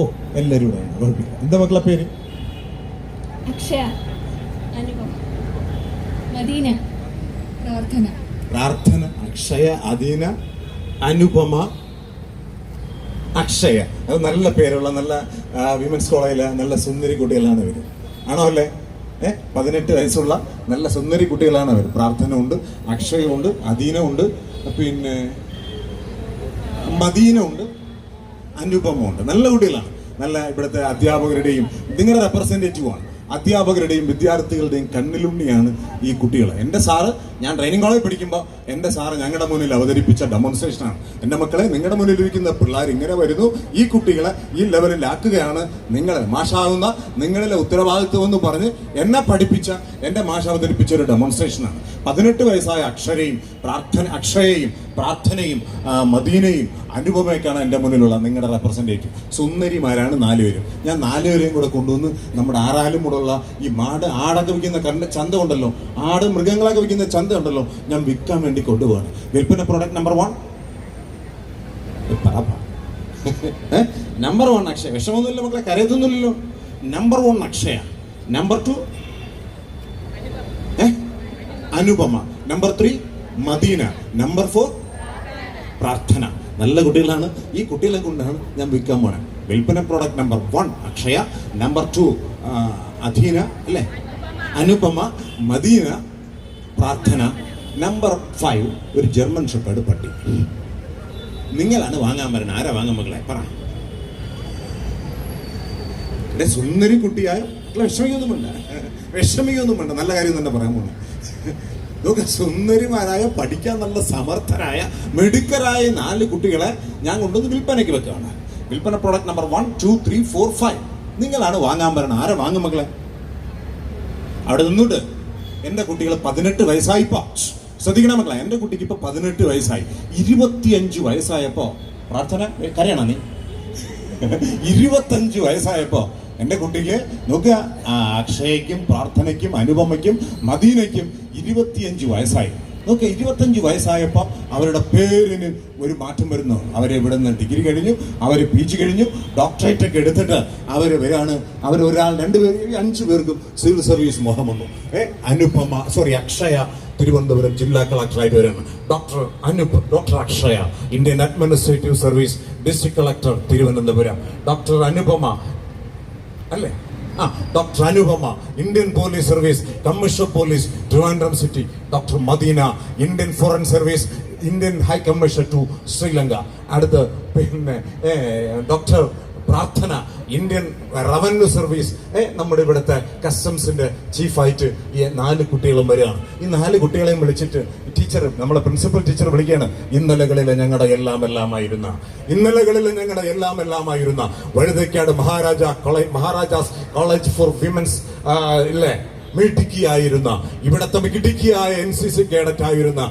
ഓ എല്ലാവരും ഇവിടെ കുഴപ്പമില്ല. എന്താ മക്കളെ പേര്? അക്ഷയ. അനുപം മദീന. പ്രാർത്ഥന. അക്ഷയ അധീന അനുപമ അക്ഷയ. അത് നല്ല പേരുള്ള നല്ല വിമൻസ് കോളേജിലെ നല്ല സുന്ദരി കുട്ടികളാണ് ഇവർ ആണോ അല്ലേ? ഏഹ് പതിനെട്ട് വയസ്സുള്ള നല്ല സുന്ദരി കുട്ടികളാണ് അവർ പ്രാർത്ഥന ഉണ്ട് അക്ഷയമുണ്ട് അധീനമുണ്ട് പിന്നെ മദീനമുണ്ട് ഉണ്ട് അനുപമമുണ്ട് നല്ല കുട്ടികളാണ്. നല്ല ഇവിടുത്തെ അധ്യാപകരുടെയും നിങ്ങളുടെ റെപ്രസെന്റേറ്റീവ് ആണ്. അധ്യാപകരുടെയും വിദ്യാർത്ഥികളുടെയും കണ്ണിലുണ്ണിയാണ് ഈ കുട്ടികൾ എന്റെ സാറ് ഞാൻ ട്രെയിനിങ് കോളേജ് പഠിക്കുമ്പോൾ എന്റെ സാറ് ഞങ്ങളുടെ മുന്നിൽ അവതരിപ്പിച്ച ഡെമോൺസ്ട്രേഷനാണ് എന്റെ മക്കളെ നിങ്ങളുടെ മുന്നിൽ ഇരിക്കുന്ന പിള്ളേർ ഇങ്ങനെ വരുന്നു. ഈ കുട്ടികളെ ഈ ലെവലിലാക്കുകയാണ് നിങ്ങളെ. മാഷാവുന്ന നിങ്ങളിലെ ഉത്തരവാദിത്വം എന്ന് പറഞ്ഞ് എന്നെ പഠിപ്പിച്ച എന്റെ മാഷ് അവതരിപ്പിച്ച ഒരു ഡെമോൺസ്ട്രേഷനാണ് പതിനെട്ട് വയസ്സായ അക്ഷരയും പ്രാർത്ഥന അക്ഷയയും പ്രാർത്ഥനയും മദീനയും അനുപമയൊക്കെയാണ് എന്റെ മുന്നിലുള്ള നിങ്ങളുടെ റെപ്രസെന്റേറ്റീവ് സുന്ദരിമാരാണ് നാലുപേരും. ഞാൻ നാലുപേരെയും കൂടെ കൊണ്ടുവന്ന് നമ്മുടെ ആറാലും കൂടെ ഉള്ള ഈ മാട് ആടൊക്കെ വിൽക്കുന്ന കണ്ട ചന്ത ഉണ്ടല്ലോ. ആട് മൃഗങ്ങളൊക്കെ വിൽക്കുന്ന ചന്ത ഉണ്ടല്ലോ ഞാൻ വിൽക്കാൻ വേണ്ടി കൊണ്ടുപോവാണ്. വിൽപ്പന product number one number one Akshaya. വിഷമൊന്നുമില്ല മക്കളെ കരയത്തൊന്നുമില്ലല്ലോ number one Akshaya. Number two Anupama. Number three Madeena. Number four Prarthana. നല്ല കുട്ടികളാണ്. ഈ കുട്ടികളെ കൊണ്ടാണ് ഞാൻ വിൽക്കാൻ പോണേ. വിൽപ്പന product number one Akshaya. Number two Adheena അല്ലേ? അനുപമ. മദീന പ്രാർത്ഥന. നമ്പർ ഫൈവ് ഒരു ജർമ്മൻ ഷെപ്പേർഡ് പട്ടി. നിങ്ങളാണ് വാങ്ങാൻ വരുന്നത്. ആരാ വാങ്ങാൻ മക്കളെ? പറ. സുന്ദരി കുട്ടിയായ വിഷമിക്കൊന്നും വിഷമിക്കൊന്നും വേണ്ട നല്ല കാര്യം തന്നെ പറയാൻ പോണു. നോക്ക സുന്ദരിമാരായ പഠിക്കാൻ നല്ല സമർത്ഥരായ മെഡിക്കലായ നാല് കുട്ടികളെ ഞാൻ കൊണ്ടുവന്ന് വിൽപ്പനയ്ക്ക് വെക്കുകയാണ്. വിൽപ്പന product number one two three four five നിങ്ങളാണ് വാങ്ങാൻ വരണം ആരാ വാങ്ങും മക്കളെ? അവിടെ നിന്നിട്ട്. എന്റെ കുട്ടികൾ പതിനെട്ട് വയസ്സായിപ്പോ ശ്രദ്ധിക്കണം മക്കളെ എന്റെ കുട്ടിക്ക് ഇപ്പൊ പതിനെട്ട് വയസ്സായി. ഇരുപത്തിയഞ്ച് വയസ്സായപ്പോ പ്രാർത്ഥന കരയണ നീ? ഇരുപത്തഞ്ച് വയസ്സായപ്പോ എന്റെ കുട്ടിക്ക് നോക്കുക ആ, അക്ഷയയ്ക്കും പ്രാർത്ഥനയ്ക്കും അനുപമയ്ക്കും മദീനയ്ക്കും ഇരുപത്തിയഞ്ച് വയസ്സായി. നോക്കുക ഇരുപത്തഞ്ച് വയസ്സായപ്പോൾ അവരുടെ പേരിന് ഒരു മാറ്റം വരുന്നു. അവർ ഇവിടെ നിന്ന് ഡിഗ്രി കഴിഞ്ഞു അവർ പി ജി കഴിഞ്ഞു ഡോക്ടറേറ്റ് ഒക്കെ എടുത്തിട്ട് അവർ വരാണ്. അവർ ഒരാൾ രണ്ടുപേർ അഞ്ച് പേർക്കും സിവിൽ സർവീസ് മോഹം വന്നു. ഏ അനുപമ സോറി അക്ഷയ തിരുവനന്തപുരം ജില്ലാ കളക്ടറായിട്ട് വരാണ്. Doctor Anup doctor Akshaya Indian administrative service district collector Thiruvananthapuram. Doctor Anupama അല്ലേ? Doctor Anupama Indian police service commissioner police Trivandrum city doctor Madeena Indian foreign service Indian high commissioner to Sri Lanka. അടുത്ത് പിന്നെ doctor പ്രാർത്ഥന Indian revenue service. നമ്മുടെ ഇവിടുത്തെ കസ്റ്റംസിന്റെ ചീഫായിട്ട് ഈ നാല് കുട്ടികളും വരികയാണ്. ഈ നാല് കുട്ടികളെയും വിളിച്ചിട്ട് ടീച്ചർ നമ്മളെ പ്രിൻസിപ്പൽ ടീച്ചർ വിളിക്കുകയാണ്. ഇന്നലകളിലെ ഞങ്ങളുടെ എല്ലാം എല്ലാമായിരുന്ന ഇന്നലകളിലെ ഞങ്ങളുടെ എല്ലാം എല്ലാമായിരുന്ന Vazhuthacaud Maharaja college Maharajas college for women's ഇല്ലേ? മിടുക്കിയായിരുന്ന ഇവിടത്തെ മിടുക്കിയായ എൻ സി സി കേഡറ്റ് ആയിരുന്ന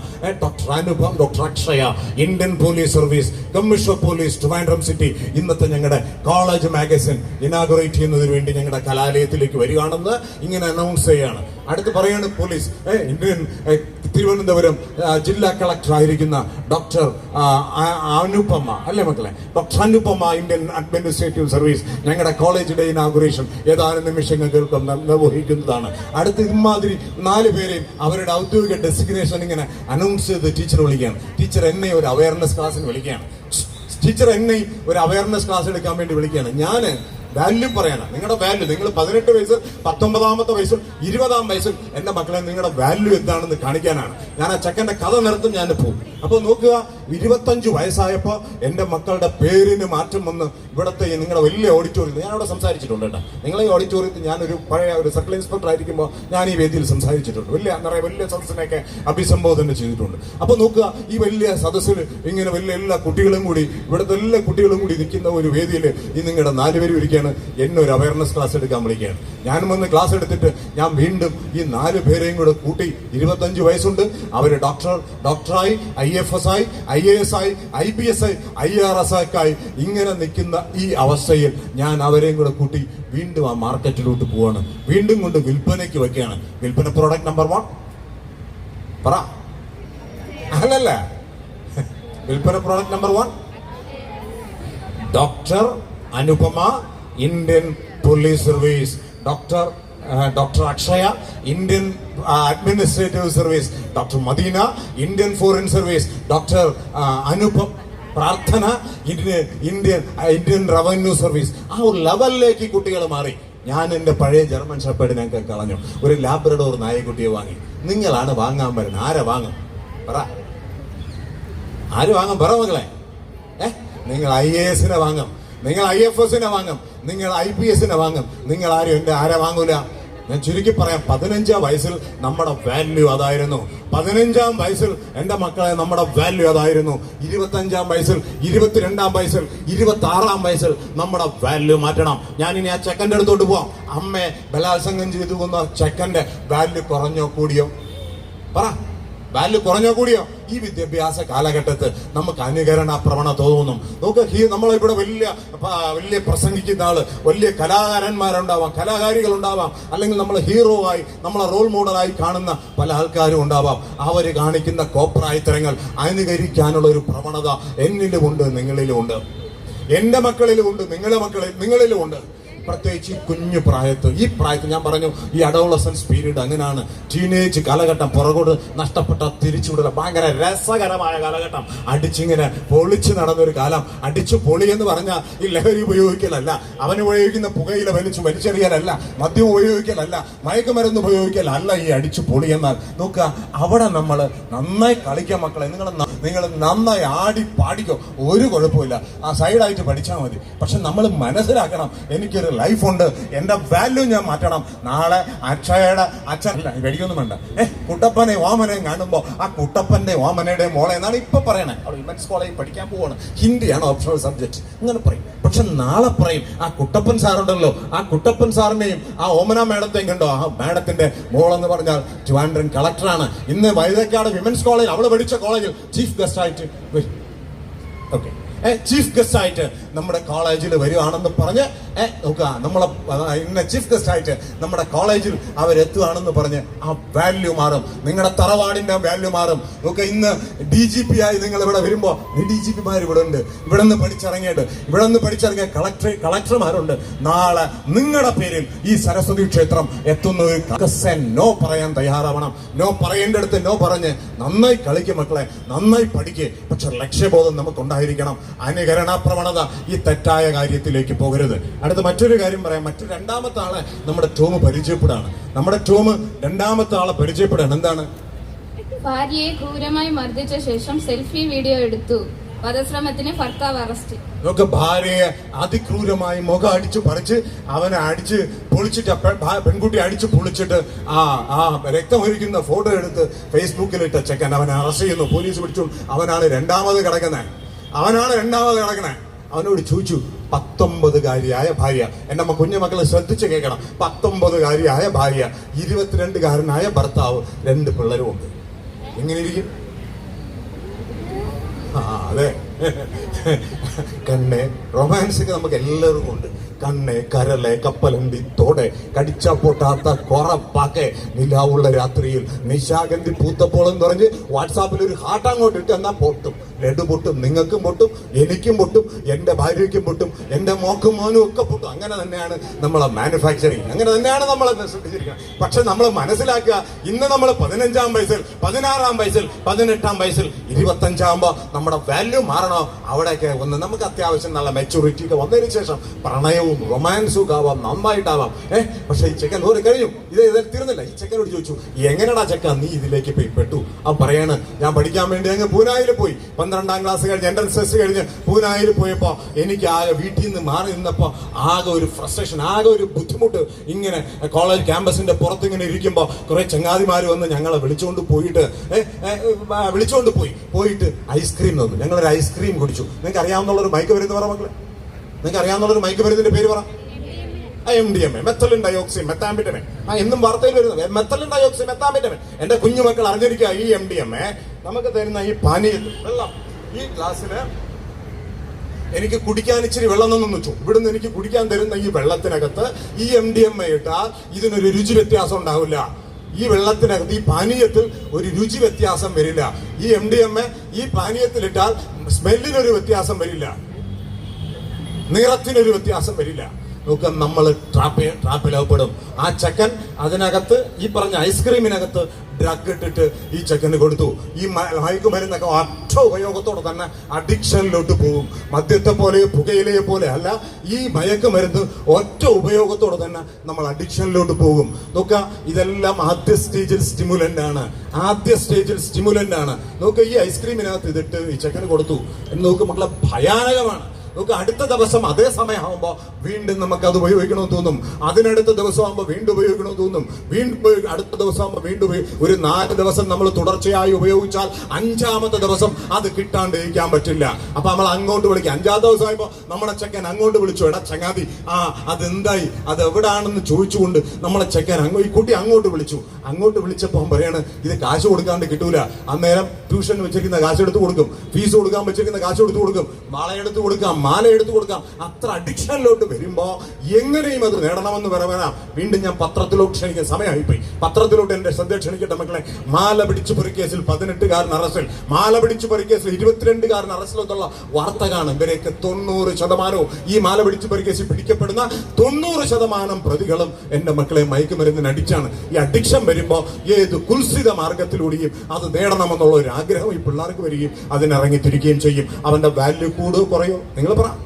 doctor Anupam doctor Akshaya Indian police service commissioner police Trivandrum city ഇന്നത്തെ ഞങ്ങളുടെ കോളേജ് മാഗസിൻ ഇനാഗുറേറ്റ് ചെയ്യുന്നതിന് വേണ്ടി ഞങ്ങളുടെ കലാലയത്തിലേക്ക് വരികയാണെന്ന് ഇങ്ങനെ അനൗൺസ് ചെയ്യാണ്. അടുത്ത് പറയാണ് പോലീസ് ഇന്ത്യൻ തിരുവനന്തപുരം ജില്ലാ കളക്ടർ ആയിരിക്കുന്ന ഡോക്ടർ അനുപമ അല്ലേ മക്കളെ? Doctor Anupama Indian administrative service ഞങ്ങളുടെ കോളേജിന്റെ ഇനാഗുറേഷൻ ഏതാനും നിമിഷങ്ങൾ കേൾക്കും നിർവഹിക്കുന്നതാണ്. അടുത്ത ഇമാതിരി നാല് പേരെയും അവരുടെ ഔദ്യോഗിക ഡെസിഗ്നേഷൻ ഇങ്ങനെ അനൗൺസ് ചെയ്ത് ടീച്ചർ വിളിക്കുകയാണ്. ടീച്ചർ എന്നെ ഒരു അവയർനെസ് ക്ലാസ്സിന് വിളിക്കുകയാണ്. ടീച്ചർ എന്നെ ഒരു അവയർനെസ് ക്ലാസ് എടുക്കാൻ വേണ്ടി വിളിക്കുകയാണ്. ഞാൻ വാല്യൂ പറയാനാണ് നിങ്ങളുടെ വാല്യൂ നിങ്ങൾ പതിനെട്ട് വയസ്സിൽ പത്തൊമ്പതാമത്തെ വയസ്സിൽ ഇരുപതാം വയസ്സിൽ എന്റെ മക്കളെ നിങ്ങളുടെ വാല്യൂ എന്താണെന്ന് കാണിക്കാനാണ്. ഞാൻ ആ ചെക്കന്റെ കഥ നിർത്തും ഞാൻ പോകും അപ്പോൾ നോക്കുക ഇരുപത്തഞ്ച് വയസ്സായപ്പോൾ എന്റെ മക്കളുടെ പേരിന് മാറ്റം വന്ന് ഇവിടുത്തെ നിങ്ങളുടെ വലിയ ഓഡിറ്റോറിയത്തിൽ ഞാൻ അവിടെ സംസാരിച്ചിട്ടുണ്ട് കേട്ടോ. നിങ്ങളെ ഈ ഓഡിറ്റോറിയത്തിൽ ഞാനൊരു പഴയ ഒരു സർക്കിൾ ഇൻസ്പെക്ടർ ആയിരിക്കുമ്പോൾ ഞാൻ ഈ വേദിയിൽ സംസാരിച്ചിട്ടുണ്ട്. വലിയ നിറയെ വലിയ സദസ്സിനെയൊക്കെ അഭിസംബോധന ചെയ്തിട്ടുണ്ട്. അപ്പോൾ നോക്കുക ഈ വലിയ സദസ്സിൽ ഇങ്ങനെ വലിയ എല്ലാ കുട്ടികളും കൂടി ഇവിടുത്തെ എല്ലാ കുട്ടികളും കൂടി നിൽക്കുന്ന ഒരു വേദിയിൽ ഈ നിങ്ങളുടെ നാലുപേരും ഇരിക്കുകയാണ് എന്നെ ഒരു അവയർനെസ് ക്ലാസ് എടുക്കാൻ വിളിക്കുകയാണ്. ഞാനും വന്ന് ക്ലാസ് എടുത്തിട്ട് ഞാൻ വീണ്ടും ഈ നാല് പേരെയും കൂടെ കൂട്ടി ഇരുപത്തഞ്ച് വയസ്സുണ്ട്. അവർ ഡോക്ടർ ഡോക്ടറായി ഐ എഫ് എസ് ആയി ഐ എ എസ് ആയി ഐ പി എസ് ആയി ഐ ആർ എസ് ആയി ഇങ്ങനെ നിൽക്കുന്ന ഈ അവസ്ഥയിൽ ഞാൻ അവരെയും കൂടെ കൂട്ടി വീണ്ടും ആ മാർക്കറ്റിലോട്ട് പോവാണ്. വീണ്ടും കൊണ്ട് വിൽപ്പനയ്ക്ക് വെക്കുകയാണ്. വിൽപ്പന പ്രോഡക്റ്റ് നമ്പർ വൺ പറ. അല്ലല്ല. വിൽപ്പന product number one doctor Anupama Indian police service doctor doctor Akshaya Indian administrative service doctor Madeena Indian foreign service doctor Anupam Prarthana Indian Indian Indian revenue service ആ ഒരു ലെവലിലേക്ക് കുട്ടികൾ മാറി. ഞാൻ എന്റെ പഴയ ജർമ്മൻ ഷെപ്പേഡിനൊക്കെ കളഞ്ഞു. ഒരു ലാബ്രഡോർ നായക്കുട്ടിയെ വാങ്ങി. നിങ്ങളാണ് വാങ്ങാൻ വരുന്നത്. ആരെ വാങ്ങും? പറ. ആര് വാങ്ങും? പറ മകളെ ഏ? നിങ്ങൾ ഐ എ എസിനെ വാങ്ങും. നിങ്ങൾ ഐ എഫ് എസിനെ വാങ്ങും. നിങ്ങൾ ഐ പി എസിനെ വാങ്ങും. നിങ്ങൾ ആരും എന്റെ ആരെ വാങ്ങൂല. ഞാൻ ചുരുക്കി പറയാം പതിനഞ്ചാം വയസ്സിൽ നമ്മുടെ വാല്യൂ അതായിരുന്നു. പതിനഞ്ചാം വയസ്സിൽ എന്റെ മക്കളെ നമ്മുടെ വാല്യൂ അതായിരുന്നു. ഇരുപത്തഞ്ചാം വയസ്സിൽ ഇരുപത്തിരണ്ടാം വയസ്സിൽ ഇരുപത്തി ആറാം വയസ്സിൽ നമ്മുടെ വാല്യൂ മാറ്റണം. ഞാൻ ഇനി ആ ചെക്കന്റെ അടുത്തോട്ട് പോവാം. അമ്മയെ ബലാത്സംഗം ചെയ്തു കൊന്ന ചെക്കന്റെ വാല്യൂ കുറഞ്ഞോ കൂടിയോ? പറ. വാല്യൂ കുറഞ്ഞോ കൂടിയോ? ഈ വിദ്യാഭ്യാസ കാലഘട്ടത്തിൽ നമുക്ക് അനുകരണ പ്രവണത തോന്നും നമുക്ക് നമ്മളിവിടെ വലിയ വലിയ പ്രസംഗിക്കുന്ന ആൾ വലിയ കലാകാരന്മാരുണ്ടാവാം കലാകാരികൾ ഉണ്ടാവാം അല്ലെങ്കിൽ നമ്മൾ ഹീറോ ആയി നമ്മളെ റോൾ മോഡലായി കാണുന്ന പല ആൾക്കാരും ഉണ്ടാവാം. അവർ കാണിക്കുന്ന കോപ്രായത്തരങ്ങൾ അനുകരിക്കാനുള്ള ഒരു പ്രവണത എന്നിലുമുണ്ട് നിങ്ങളിലുമുണ്ട് എന്റെ മക്കളിലുമുണ്ട് നിങ്ങളുടെ മക്കളിൽ നിങ്ങളിലുമുണ്ട് പ്രത്യേകിച്ച് ഈ കുഞ്ഞു പ്രായത്ത് ഈ പ്രായത്തിൽ ഞാൻ പറഞ്ഞു ഈ അഡോളസൻസ് പീരീഡ് അങ്ങനെയാണ് ടീനേജ് കാലഘട്ടം പുറകോട്ട് നഷ്ടപ്പെട്ട തിരിച്ചുവിടല ഭയങ്കര രസകരമായ കാലഘട്ടം. അടിച്ചിങ്ങനെ പൊളിച്ച് നടന്നൊരു കാലം. അടിച്ചു പൊളി എന്ന് പറഞ്ഞാൽ ഈ ലഹരി ഉപയോഗിക്കലല്ല. അവൻ ഉപയോഗിക്കുന്ന പുകയില വലിച്ചു വലിച്ചെറിയലല്ല. മദ്യം ഉപയോഗിക്കലല്ല. മയക്കുമരുന്ന് ഉപയോഗിക്കലല്ല ഈ അടിച്ചു പൊളി എന്നാൽ. നോക്കുക അവിടെ നമ്മൾ നന്നായി കളിക്കാം മക്കളെ. നിങ്ങൾ നിങ്ങൾ നന്നായി ആടി പാടിക്കോ. ഒരു കുഴപ്പമില്ല ആ സൈഡായിട്ട് പഠിച്ചാൽ മതി. പക്ഷെ നമ്മൾ മനസ്സിലാക്കണം എനിക്കൊരു ലൈഫുണ്ട് എന്റെ വാല്യൂ ഞാൻ മാറ്റണം. നാളെ അക്ഷയയുടെ അച്ഛൻ വെടിയൊന്നും വേണ്ട. ഏഹ് കുട്ടപ്പനെ ഓമനെയും കാണുമ്പോൾ ആ കുട്ടപ്പന്റെ ഓമനയുടെ മോളെ എന്നാണ് ഇപ്പൊ പറയണേ. അവിടെ വിമൻസ് കോളേജിൽ പഠിക്കാൻ പോവാണ്. ഹിന്ദിയാണ് ഓപ്ഷണൽ സബ്ജക്ട് അങ്ങനെ പറയും. പക്ഷെ നാളെ പറയും ആ കുട്ടപ്പൻ സാറുണ്ടല്ലോ ആ കുട്ടപ്പൻ സാറിനെയും ആ ഓമന മേഡത്തെയും കണ്ടോ? ആ മേഡത്തിന്റെ മോളെന്ന് പറഞ്ഞാൽ ട്രിവാൻഡ്രൻ കളക്ടറാണ് ഇന്ന് വൈദക്കാട് വിമൻസ് കോളേജ് അവൾ പഠിച്ച കോളേജിൽ ചീഫ് ഗസ്റ്റ് ആയിട്ട് ഓക്കെ ചീഫ് ഗസ്റ്റ് ആയിട്ട് നമ്മുടെ കോളേജിൽ വരുവാണെന്ന് പറഞ്ഞ് ഏ നോക്കുക നമ്മളെ ഇന്ന ചീഫ് ഗസ്റ്റ് ആയിട്ട് നമ്മുടെ കോളേജിൽ അവരെത്തുകയാണെന്ന് പറഞ്ഞ് ആ വാല്യൂ മാറും. നിങ്ങളുടെ തറവാടിന്റെ വാല്യൂ മാറും. നോക്കുക ഇന്ന് ഡി ജി പി ആയി നിങ്ങൾ ഇവിടെ വരുമ്പോൾ ഡി ജി പിമാർ ഇവിടെ ഉണ്ട്. ഇവിടെ നിന്ന് പഠിച്ചിറങ്ങിയിട്ട് ഇവിടെ നിന്ന് പഠിച്ചിറങ്ങിയ കളക്ടർ കളക്ടർമാരുണ്ട് നാളെ നിങ്ങളുടെ പേരിൽ ഈ സരസ്വതി ക്ഷേത്രം എത്തുന്നത് നോ പറയാൻ തയ്യാറാവണം. നോ പറയേണ്ട അടുത്ത് നോ പറഞ്ഞ് നന്നായി കളിക്കും മക്കളെ നന്നായി പഠിക്കുക പക്ഷെ ലക്ഷ്യബോധം നമുക്ക് ഉണ്ടായിരിക്കണം അനുകരണ പ്രവണത ഈ തെറ്റായ കാര്യത്തിലേക്ക് പോകരുത്. അടുത്ത മറ്റൊരു കാര്യം പറയാം. മറ്റു രണ്ടാമത്തെ ആളെ നമ്മുടെ ടോം പരിചയപ്പെടാണ്. നമ്മുടെ ടോം രണ്ടാമത്തെ ആളെ പരിചയപ്പെടാണ്. എന്താണ്? ഭാര്യയെ ക്രൂരമായി മർദ്ദിച്ച ശേഷം സെൽഫി വീഡിയോ എടുത്തു. വധശ്രമത്തിന് ഭർത്താവ് അറസ്റ്റ്. ഒക്കെ ഭാര്യയെ അതിക്രൂരമായി മുഖം അടിച്ചു പറിച്ച് അവനെ അടിച്ച് പൊളിച്ചിട്ട് പെൺകുട്ടി അടിച്ച് പൊളിച്ചിട്ട് ആ ആ രക്തമൊഴിക്കുന്ന ഫോട്ടോ എടുത്ത് ഫേസ്ബുക്കിൽ ഇട്ട ചെക്കൻ അവനെ അറസ്റ്റ് ചെയ്യുന്നു. പോലീസ് പിടിച്ചു. അവനാണ് രണ്ടാമത് കിടക്കുന്നത്. അവനാണ് രണ്ടാമത് കിടക്കുന്നത്. അവനോട് ചോദിച്ചു പത്തൊമ്പതുകാരിയായ ഭാര്യ. എന്റെ അമ്മ കുഞ്ഞുമക്കളെ ശ്രദ്ധിച്ച് കേൾക്കണം. പത്തൊമ്പതുകാരിയായ ഭാര്യ ഇരുപത്തിരണ്ടുകാരനായ ഭർത്താവ് രണ്ട് പിള്ളേരും ഉണ്ട് എങ്ങനെ ഇരിക്കും ആ അതെ. കണ്ണ് റൊമാൻസൊക്കെ നമുക്ക് എല്ലാവർക്കും ഉണ്ട്. കണ്ണ് കരൽ കപ്പലണ്ടി തോടെ കടിച്ചാ പൊട്ടാത്ത കൊറപ്പാക്കെ നിലാവുള്ള രാത്രിയിൽ നിശാഗന്ധി പൂത്തപ്പോൾ എന്ന് പറഞ്ഞ് വാട്സാപ്പിൽ ഒരു ഹാർട്ട് അങ്ങോട്ട് ഇട്ട് എന്നാൽ പൊട്ടും. ലഡു പൊട്ടും നിങ്ങൾക്കും പൊട്ടും എനിക്കും പൊട്ടും എന്റെ ഭാര്യയ്ക്കും പൊട്ടും എന്റെ മോക്കും മോനും ഒക്കെ പൊട്ടും. അങ്ങനെ തന്നെയാണ് നമ്മളെ മാനുഫാക്ചറിങ് അങ്ങനെ തന്നെയാണ് നമ്മളെ സൃഷ്ടിച്ചിരിക്കുന്നത്. പക്ഷെ നമ്മൾ മനസ്സിലാക്കുക ഇന്ന് നമ്മൾ പതിനഞ്ചാം വയസ്സിൽ പതിനാറാം വയസ്സിൽ പതിനെട്ടാം വയസ്സിൽ ഇരുപത്തഞ്ചാകുമ്പോൾ നമ്മുടെ വാല്യൂ മാറണോ? അവിടെയൊക്കെ ഒന്ന് നമുക്ക് അത്യാവശ്യം നല്ല മെച്ചൂരിറ്റി ഒക്കെ വന്നതിന് ശേഷം പ്രണയവും റൊമാൻസും ആവാം നന്നായിട്ടാവാം. ഏഹ് പക്ഷേ ഈ ചെക്കൻ ഒരു കഴിഞ്ഞു. ഇത് ഇതിൽ തീർന്നില്ല. ഈ ചെക്കനോട് ചോദിച്ചു എങ്ങനെടാ ചെക്ക നീ ഇതിലേക്ക് പോയി പെട്ടു? അവൻ പറയാണ് ഞാൻ പഠിക്കാൻ വേണ്ടി അങ്ങ് പൂനായിൽ പോയി. പന്ത്രണ്ടാം ക്ലാസ് കഴിഞ്ഞ് എൻട്രൻസ് ടെസ്റ്റ് കഴിഞ്ഞ് പൂനായിൽ പോയപ്പോൾ എനിക്ക് ആകെ വീട്ടിൽ നിന്ന് മാറി നിന്നപ്പോൾ ആകെ ഒരു ഫ്രസ്ട്രേഷൻ ആകെ ഒരു ബുദ്ധിമുട്ട്. ഇങ്ങനെ കോളേജ് ക്യാമ്പസിന്റെ പുറത്ത് ഇങ്ങനെ ഇരിക്കുമ്പോൾ കുറെ ചങ്ങാതിമാർ വന്ന് ഞങ്ങളെ വിളിച്ചുകൊണ്ട് പോയിട്ട് വിളിച്ചുകൊണ്ട് പോയി. പോയിട്ട് ഐസ്ക്രീം തന്നു. ഞങ്ങളൊരു ഐസ്ക്രീം കുടിച്ചു. നിങ്ങൾക്ക് അറിയാവുന്നുള്ളൊരു ഒരു മയക്ക് മരുന്ന് പറ മക്കളെ. നിങ്ങൾക്ക് അറിയാവുന്നുള്ളൊരു ഒരു മയക്ക് മരുന്നിന്റെ പേര് പറ. M D M A methylene dioxin methamphetamine ആ എന്നും വാർത്തയിൽ വരുന്നത്. മെത്തലിൻ ഡയോക്സിൻ മെത്താമ്പിറ്റമൻ എന്റെ കുഞ്ഞുമക്കൾ അറിഞ്ഞിരിക്കുക ഈ എം ഡി എം എ നമുക്ക് തരുന്ന ഈ പാനീയത്തിൽ വെള്ളം ഈ ഗ്ലാസ്സിന് എനിക്ക് കുടിക്കാൻ ഇച്ചിരി വെള്ളം തന്നു വെച്ചു. ഇവിടുന്ന് എനിക്ക് കുടിക്കാൻ തരുന്ന ഈ വെള്ളത്തിനകത്ത് ഈ എം ഡി എം എ ഇട്ടാൽ ഇതിനൊരു രുചി വ്യത്യാസം ഉണ്ടാവില്ല. ഈ വെള്ളത്തിനകത്ത് ഈ പാനീയത്തിൽ ഒരു രുചി വ്യത്യാസം വരില്ല. ഈ എം ഡി എം എ ഈ പാനീയത്തിലിട്ടാൽ സ്മെല്ലിനൊരു വ്യത്യാസം വരില്ല. നിറത്തിനൊരു വ്യത്യാസം വരില്ല. നോക്കാം നമ്മൾ ട്രാപ്പ് ട്രാപ്പിലകപ്പെടും ആ ചെക്കൻ അതിനകത്ത് ഈ പറഞ്ഞ ഐസ്ക്രീമിനകത്ത് ഡ്രഗ് ഇട്ടിട്ട് ഈ ചെക്കന് കൊടുത്തു. ഈ മയക്കുമരുന്നൊക്കെ ഒറ്റ ഉപയോഗത്തോടെ തന്നെ അഡിക്ഷനിലോട്ട് പോകും. മദ്യത്തെ പോലെ പുകയിലയെ പോലെ അല്ല ഈ മയക്കുമരുന്ന് ഒറ്റ ഉപയോഗത്തോടെ തന്നെ നമ്മൾ അഡിക്ഷനിലോട്ട് പോകും. നോക്ക ഇതെല്ലാം ആദ്യ സ്റ്റേജിൽ സ്റ്റിമുലന്റ് ആണ്. ആദ്യ സ്റ്റേജിൽ സ്റ്റിമുലന്റ് ആണ്. നോക്ക ഈ ഐസ്ക്രീമിനകത്ത് ഇതിട്ട് ഈ ചെക്കന് കൊടുത്തു. എന്ന് നോക്കുക മക്കളെ ഭയാനകമാണ്. നമുക്ക് അടുത്ത ദിവസം അതേ സമയമാകുമ്പോൾ വീണ്ടും നമുക്ക് അത് ഉപയോഗിക്കണമെന്ന് തോന്നും. അതിനടുത്ത ദിവസം ആകുമ്പോൾ വീണ്ടും ഉപയോഗിക്കണമെന്ന് തോന്നും. വീണ്ടും അടുത്ത ദിവസം ആകുമ്പോൾ വീണ്ടും ഒരു നാല് ദിവസം നമ്മൾ തുടർച്ചയായി ഉപയോഗിച്ചാൽ അഞ്ചാമത്തെ ദിവസം അത് കിട്ടാണ്ട് ഇരിക്കാൻ പറ്റില്ല. അപ്പൊ നമ്മൾ അങ്ങോട്ട് വിളിക്കുക അഞ്ചാം ദിവസം ആയപ്പോ നമ്മുടെ ചെക്കൻ അങ്ങോട്ട് വിളിച്ചു. എടാ ചങ്ങാതി ആ അതെന്തായി? അത് എവിടാണെന്ന് ചോദിച്ചുകൊണ്ട് നമ്മളെ ചെക്കൻ അങ്ങോ ഈ കുട്ടി അങ്ങോട്ട് വിളിച്ചു. അങ്ങോട്ട് വിളിച്ചപ്പോൾ പറയാണ് ഇത് കാശ് കൊടുക്കാണ്ട് കിട്ടൂല. അന്നേരം ട്യൂഷൻ വെച്ചിരിക്കുന്ന കാശ് എടുത്ത് കൊടുക്കും. ഫീസ് കൊടുക്കാൻ വെച്ചിരിക്കുന്ന കാശ് എടുത്ത് കൊടുക്കും. വളയെടുത്ത് കൊടുക്കാം. മാല എടുത്തു കൊടുക്കാം. അത്ര അഡിക്ഷനിലോട്ട് വരുമ്പോ എങ്ങനെയും അത് നേടണമെന്ന് പറയാം വീണ്ടും ഞാൻ പത്രത്തിലോട്ട് ക്ഷണിക്കാൻ സമയമായിപ്പോയി. പത്രത്തിലോട്ട് എന്റെ ശ്രദ്ധ ക്ഷണിക്കട്ടെ മക്കളെ. മാല പിടിച്ചു പൊറിക്കേസിൽ പതിനെട്ടുകാരൻ അറസ്റ്റിൽ. മാല പിടിച്ചു പൊറിക്കേസിൽ ഇരുപത്തിരണ്ടുകാരൻ അറസ്റ്റിലെന്നുള്ള വാർത്ത കാണും. ഇവരെയൊക്കെ തൊണ്ണൂറ് ശതമാനവും ഈ മാല പിടിച്ചു പൊറിക്കേസിൽ പിടിക്കപ്പെടുന്ന തൊണ്ണൂറ് ശതമാനം പ്രതികളും എന്റെ മക്കളെ മയക്കുമരുന്നിന് അടിച്ചാണ്. ഈ അഡിക്ഷൻ വരുമ്പോ ഏത് കുൽസിത മാർഗത്തിലൂടെയും അത് നേടണമെന്നുള്ള ഒരു ആഗ്രഹം ഈ പിള്ളേർക്ക് വരികയും അതിനിറങ്ങി തിരിക്കുകയും ചെയ്യും. അവന്റെ വാല്യൂ കൂടുകയോ കുറയും? നിങ്ങൾ പറ.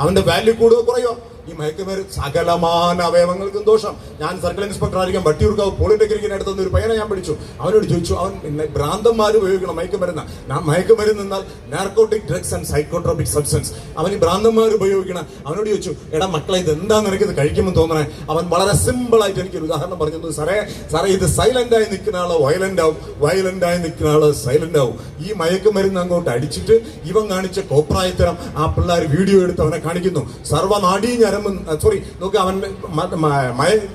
അവന്റെ വാല്യൂ കൂടുകയോ കുറയോ? ഈ മയക്കുമരുന്ന് സകലമാന അവയവങ്ങൾക്കും ദോഷം. ഞാൻ സർക്കിൾ ഇൻസ്പെക്ടർ ആയിരിക്കും. വട്ടിയൂർക്കാവ് പോളിടെക്നിക്കിന് അടുത്തുനിന്ന് ഒരു പയ്യനെ ഞാൻ പിടിച്ചു. അവനോട് ചോദിച്ചു അവൻ ഭ്രാന്തന്മാർ ഉപയോഗിക്കണം മയക്കുമരുന്ന് ഞാൻ മയക്കുമരുന്ന് എന്നാൽ narcotic drugs and psychotropic substance അവൻ ഈ ഭ്രാന്തന്മാർ ഉപയോഗിക്കണം അവനോട് ചോദിച്ചു എടാ മക്കളെ ഇത് എന്താ നിനക്ക് ഇത് കഴിക്കുമെന്ന് തോന്നണേ? അവൻ വളരെ സിമ്പിൾ ആയിട്ട് എനിക്ക് ഒരു ഉദാഹരണം പറഞ്ഞു. തന്നു സാറേ സാറേ ഇത് സൈലന്റ് ആയി നിൽക്കുന്ന ആൾ വയലന്റ് ആവും. വയലന്റ് ആയി നിൽക്കുന്ന ആൾ സൈലന്റ് ആവും. ഈ മയക്കുമരുന്ന് അങ്ങോട്ട് അടിച്ചിട്ട് ഇവൻ കാണിച്ച കോപ്രായത്തരം ആ പിള്ളേർ വീഡിയോ എടുത്ത് അവനെ കാണിക്കുന്നു. സർവനാടീ ഞരമ്പ് സോറി നോക്ക് അവൻ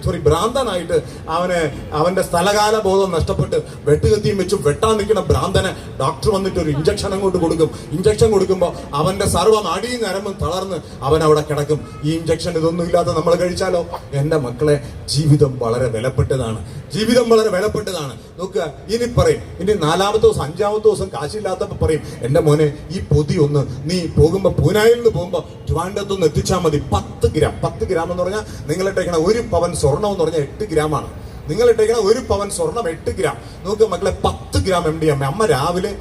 സോറി ഭ്രാന്തനായിട്ട് അവനെ അവന്റെ സ്ഥലകാല ബോധം നഷ്ടപ്പെട്ട് വെട്ടുകത്തിയും വെച്ച് വെട്ടാൻ നിൽക്കുന്ന ഭ്രാന്തനെ ഡോക്ടർ വന്നിട്ട് ഒരു ഇഞ്ചക്ഷൻ അങ്ങോട്ട് കൊടുക്കും. ഇഞ്ചക്ഷൻ കൊടുക്കുമ്പോൾ അവന്റെ സർവ നാടിയും നരമ്പും തളർന്ന് അവൻ അവിടെ കിടക്കും. ഈ ഇഞ്ചക്ഷൻ ഇതൊന്നും ഇല്ലാതെ നമ്മൾ കഴിച്ചാലോ? എന്റെ മക്കളെ ജീവിതം വളരെ വിലപ്പെട്ടതാണ്. ജീവിതം വളരെ വിലപ്പെട്ടതാണ്. നോക്കുക ഇനി പറയും ഇനി നാലാമത്തെ ദിവസം അഞ്ചാമത്തെ ദിവസം കാശില്ലാത്തപ്പോൾ പറയും എന്റെ മോനെ ഈ പൊതി ഒന്ന് നീ പോകുമ്പോ പൂനായിൽ നിന്ന് പോകുമ്പോ ട്രിവാൻഡത്ത് ഒന്ന് എത്തിച്ചാൽ മതി. പത്ത് ഗ്രാം. പത്ത് ഗ്രാം എന്ന് പറഞ്ഞാൽ നിങ്ങൾ ഇട്ടേക്കണ ഒരു പവൻ സ്വർണം എന്ന് പറഞ്ഞാൽ എട്ട് ഗ്രാമാണ് നിങ്ങൾ ഇട്ടേക്കണ ഒരു പവൻ സ്വർണം എട്ട് ഗ്രാം. നോക്കുക മക്കളെ പത്ത് ഗ്രാം എം ഡി അമ്മ അമ്മ രാവിലെ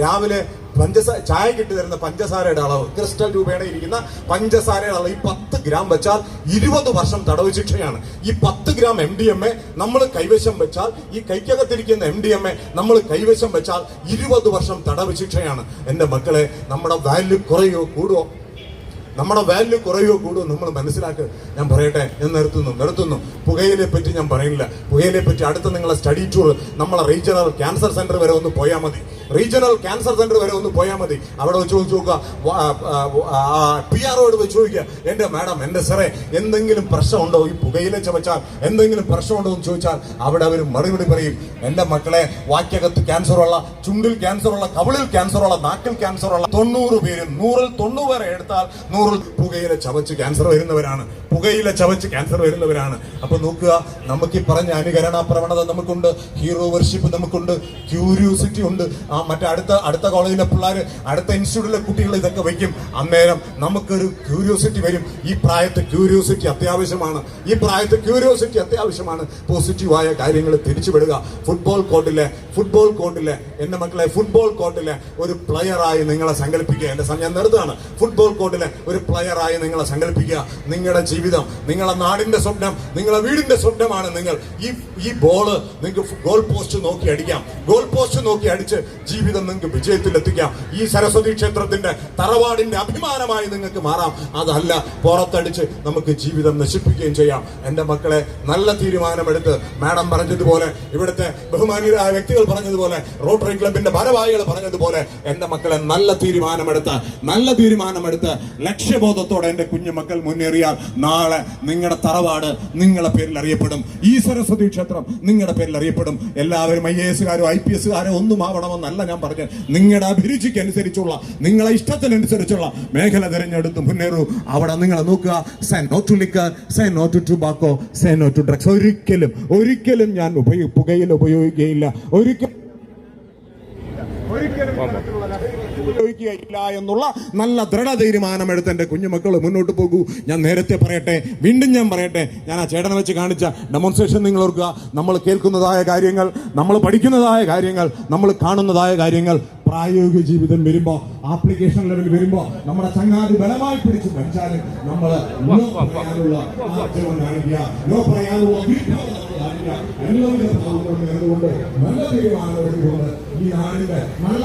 രാവിലെ പഞ്ചസാര ചായ കിട്ടി തരുന്ന പഞ്ചസാരയുടെ അളവ്. ക്രിസ്റ്റൽ രൂപേണ ഇരിക്കുന്ന പഞ്ചസാരയുടെ അളവ്. ഈ പത്ത് ഗ്രാം വെച്ചാൽ ഇരുപത് വർഷം തടവ് ശിക്ഷയാണ്. ഈ പത്ത് gram M D M A നമ്മൾ കൈവശം വെച്ചാൽ ഈ കൈക്കകത്തിരിക്കുന്ന എം ഡി എം എ നമ്മൾ കൈവശം വെച്ചാൽ ഇരുപത് വർഷം തടവ് ശിക്ഷയാണ്. എന്റെ മക്കളെ നമ്മുടെ വാല്യൂ കുറയോ കൂടുവോ? നമ്മുടെ വാല്യൂ കുറയോ കൂടുമോ നമ്മൾ മനസ്സിലാക്കുക ഞാൻ പറയട്ടെ ഞാൻ നിർത്തുന്നു നിർത്തുന്നു. പുകയിലെ പറ്റി ഞാൻ പറയുന്നില്ല. പുകയിലെ പറ്റി അടുത്ത നിങ്ങളെ സ്റ്റഡി ടൂർ നമ്മളെ റീജിയണൽ ക്യാൻസർ സെന്റർ വരെ ഒന്ന് പോയാൽ മതി. റീജിയണൽ ക്യാൻസർ സെന്റർ വരെ ഒന്ന് പോയാൽ മതി. അവിടെ വെച്ച് ചോദിച്ചു നോക്കുക. പി ആറോട് വെച്ച് ചോദിക്കുക. എന്റെ മാഡം എന്റെ സാറേ എന്തെങ്കിലും പ്രശ്നമുണ്ടോ? ഈ പുകയില ചവച്ചാൽ എന്തെങ്കിലും പ്രശ്നമുണ്ടോ എന്ന് ചോദിച്ചാൽ അവിടെ അവർ മറുപടി പറയും. എന്റെ മക്കളെ വാക്യകത്ത് ക്യാൻസറുള്ള ചുണ്ടിൽ ക്യാൻസറുള്ള കവിളിൽ ക്യാൻസറുള്ള നാക്കിൽ ക്യാൻസറുള്ള തൊണ്ണൂറ് പേര് നൂറിൽ തൊണ്ണൂറ് പേരെ എടുത്താൽ നൂറിൽ പുകയില ചവച്ച് ക്യാൻസർ വരുന്നവരാണ്. പുകയില ചവച്ച് ക്യാൻസർ വരുന്നവരാണ്. അപ്പൊ നോക്കുക നമുക്ക് ഈ പറഞ്ഞ അനുകരണ പ്രവണത നമുക്കുണ്ട്. ഹീറോ വർഷിപ്പ് നമുക്കുണ്ട്. ക്യൂരിയോസിറ്റി ഉണ്ട്. ആ മറ്റേ അടുത്ത അടുത്ത കോളേജിലെ പിള്ളേർ അടുത്ത ഇൻസ്റ്റിറ്റ്യൂട്ടിലെ കുട്ടികൾ ഇതൊക്കെ വയ്ക്കും. അന്നേരം നമുക്കൊരു ക്യൂരിയോസിറ്റി വരും. ഈ പ്രായത്ത് ക്യൂരിയോസിറ്റി അത്യാവശ്യമാണ്. ഈ പ്രായത്ത് ക്യൂരിയോസിറ്റി അത്യാവശ്യമാണ്. പോസിറ്റീവായ കാര്യങ്ങൾ തിരിച്ചുവിടുക. ഫുട്ബോൾ കോർട്ടിലെ ഫുട്ബോൾ കോർട്ടിലെ എന്റെ മക്കളെ ഫുട്ബോൾ കോർട്ടിലെ ഒരു പ്ലെയറായി നിങ്ങളെ സങ്കല്പിക്കുക എന്റെ ഞാൻ നിർത്തുകയാണ്. ഫുട്ബോൾ കോർട്ടിലെ ഒരു പ്ലെയറായി നിങ്ങളെ സങ്കല്പിക്കുക നിങ്ങളുടെ ജീവിതം നിങ്ങളുടെ നാടിന്റെ സ്വപ്നം നിങ്ങളുടെ വീടിന്റെ സ്വപ്നമാണ് നിങ്ങൾ. ഈ ഈ ബോൾ നിങ്ങൾക്ക് ഗോൾ പോസ്റ്റ് നോക്കി അടിക്കാം. ഗോൾ പോസ്റ്റ് നോക്കി അടിച്ച് ജീവിതം നിങ്ങൾക്ക് വിജയത്തിലെത്തിക്കാം. ഈ സരസ്വതി ക്ഷേത്രത്തിന്റെ തറവാടിന്റെ അഭിമാനമായി നിങ്ങൾക്ക് മാറാം. അതല്ല പുറത്തടിച്ച് നമുക്ക് ജീവിതം നശിപ്പിക്കുകയും ചെയ്യാം. എന്റെ മക്കളെ നല്ല തീരുമാനമെടുത്ത് മാഡം പറഞ്ഞതുപോലെ ഇവിടുത്തെ ബഹുമാനീയരായ വ്യക്തികൾ പറഞ്ഞതുപോലെ റോട്ടറി ക്ലബിന്റെ ഭാരവാഹികൾ പറഞ്ഞതുപോലെ എന്റെ മക്കളെ നല്ല തീരുമാനമെടുത്ത് നല്ല തീരുമാനമെടുത്ത് ലക്ഷ്യബോധത്തോടെ എന്റെ കുഞ്ഞുമക്കൾ മുന്നേറിയാൽ നാളെ നിങ്ങളുടെ തറവാട് നിങ്ങളുടെ പേരിൽ അറിയപ്പെടും. ഈ സരസ്വതി ക്ഷേത്രം നിങ്ങളുടെ പേരിൽ അറിയപ്പെടും. എല്ലാവരും ഐ എ എസുകാരോ ഐ പി എസുകാരോ ഒന്നും ആവണമെന്നല്ല ഞാൻ പറഞ്ഞത് നിങ്ങളുടെ അഭിരുചിക്ക് അനുസരിച്ചുള്ള നിങ്ങളെ ഇഷ്ടത്തിനനുസരിച്ചുള്ള മേഖല തിരഞ്ഞെടുത്ത് മുന്നേറൂ. അവിടെ നിങ്ങൾ നോക്കുക say no to liquor say no to tobacco say no to drugs ഒരിക്കലും ഒരിക്കലും ഞാൻ ഉപയോഗ പുകയില ഉപയോഗിക്കുകയില്ല ഒരിക്കലും ഉപയോഗിക്കുകയില്ല എന്നുള്ള നല്ല ദൃഢ തീരുമാനമെടുത്ത് എന്റെ കുഞ്ഞുമക്കൾ മുന്നോട്ട് പോകൂ. ഞാൻ നേരത്തെ പറയട്ടെ വീണ്ടും ഞാൻ പറയട്ടെ. ഞാൻ ആ ചേട്ടനെ വെച്ച് കാണിച്ച ഡെമോൺസ്ട്രേഷൻ നിങ്ങൾ ഓർക്കുക. നമ്മൾ കേൾക്കുന്നതായ കാര്യങ്ങൾ നമ്മൾ പഠിക്കുന്നതായ കാര്യങ്ങൾ നമ്മൾ കാണുന്നതായ കാര്യങ്ങൾ പ്രായോഗിക ജീവിതം വരുമ്പോ ആപ്ലിക്കേഷൻ ലെവൽ വരുമ്പോ നമ്മുടെ ചങ്ങാതി ബലമായി പിടിച്ച് പഠിച്ചാൽ നമ്മൾ ലോ നേർന്നുകൊണ്ട് നല്ല തീരുമാനമെടുത്തുകൊണ്ട് ഈ നാടിന്റെ നല്ല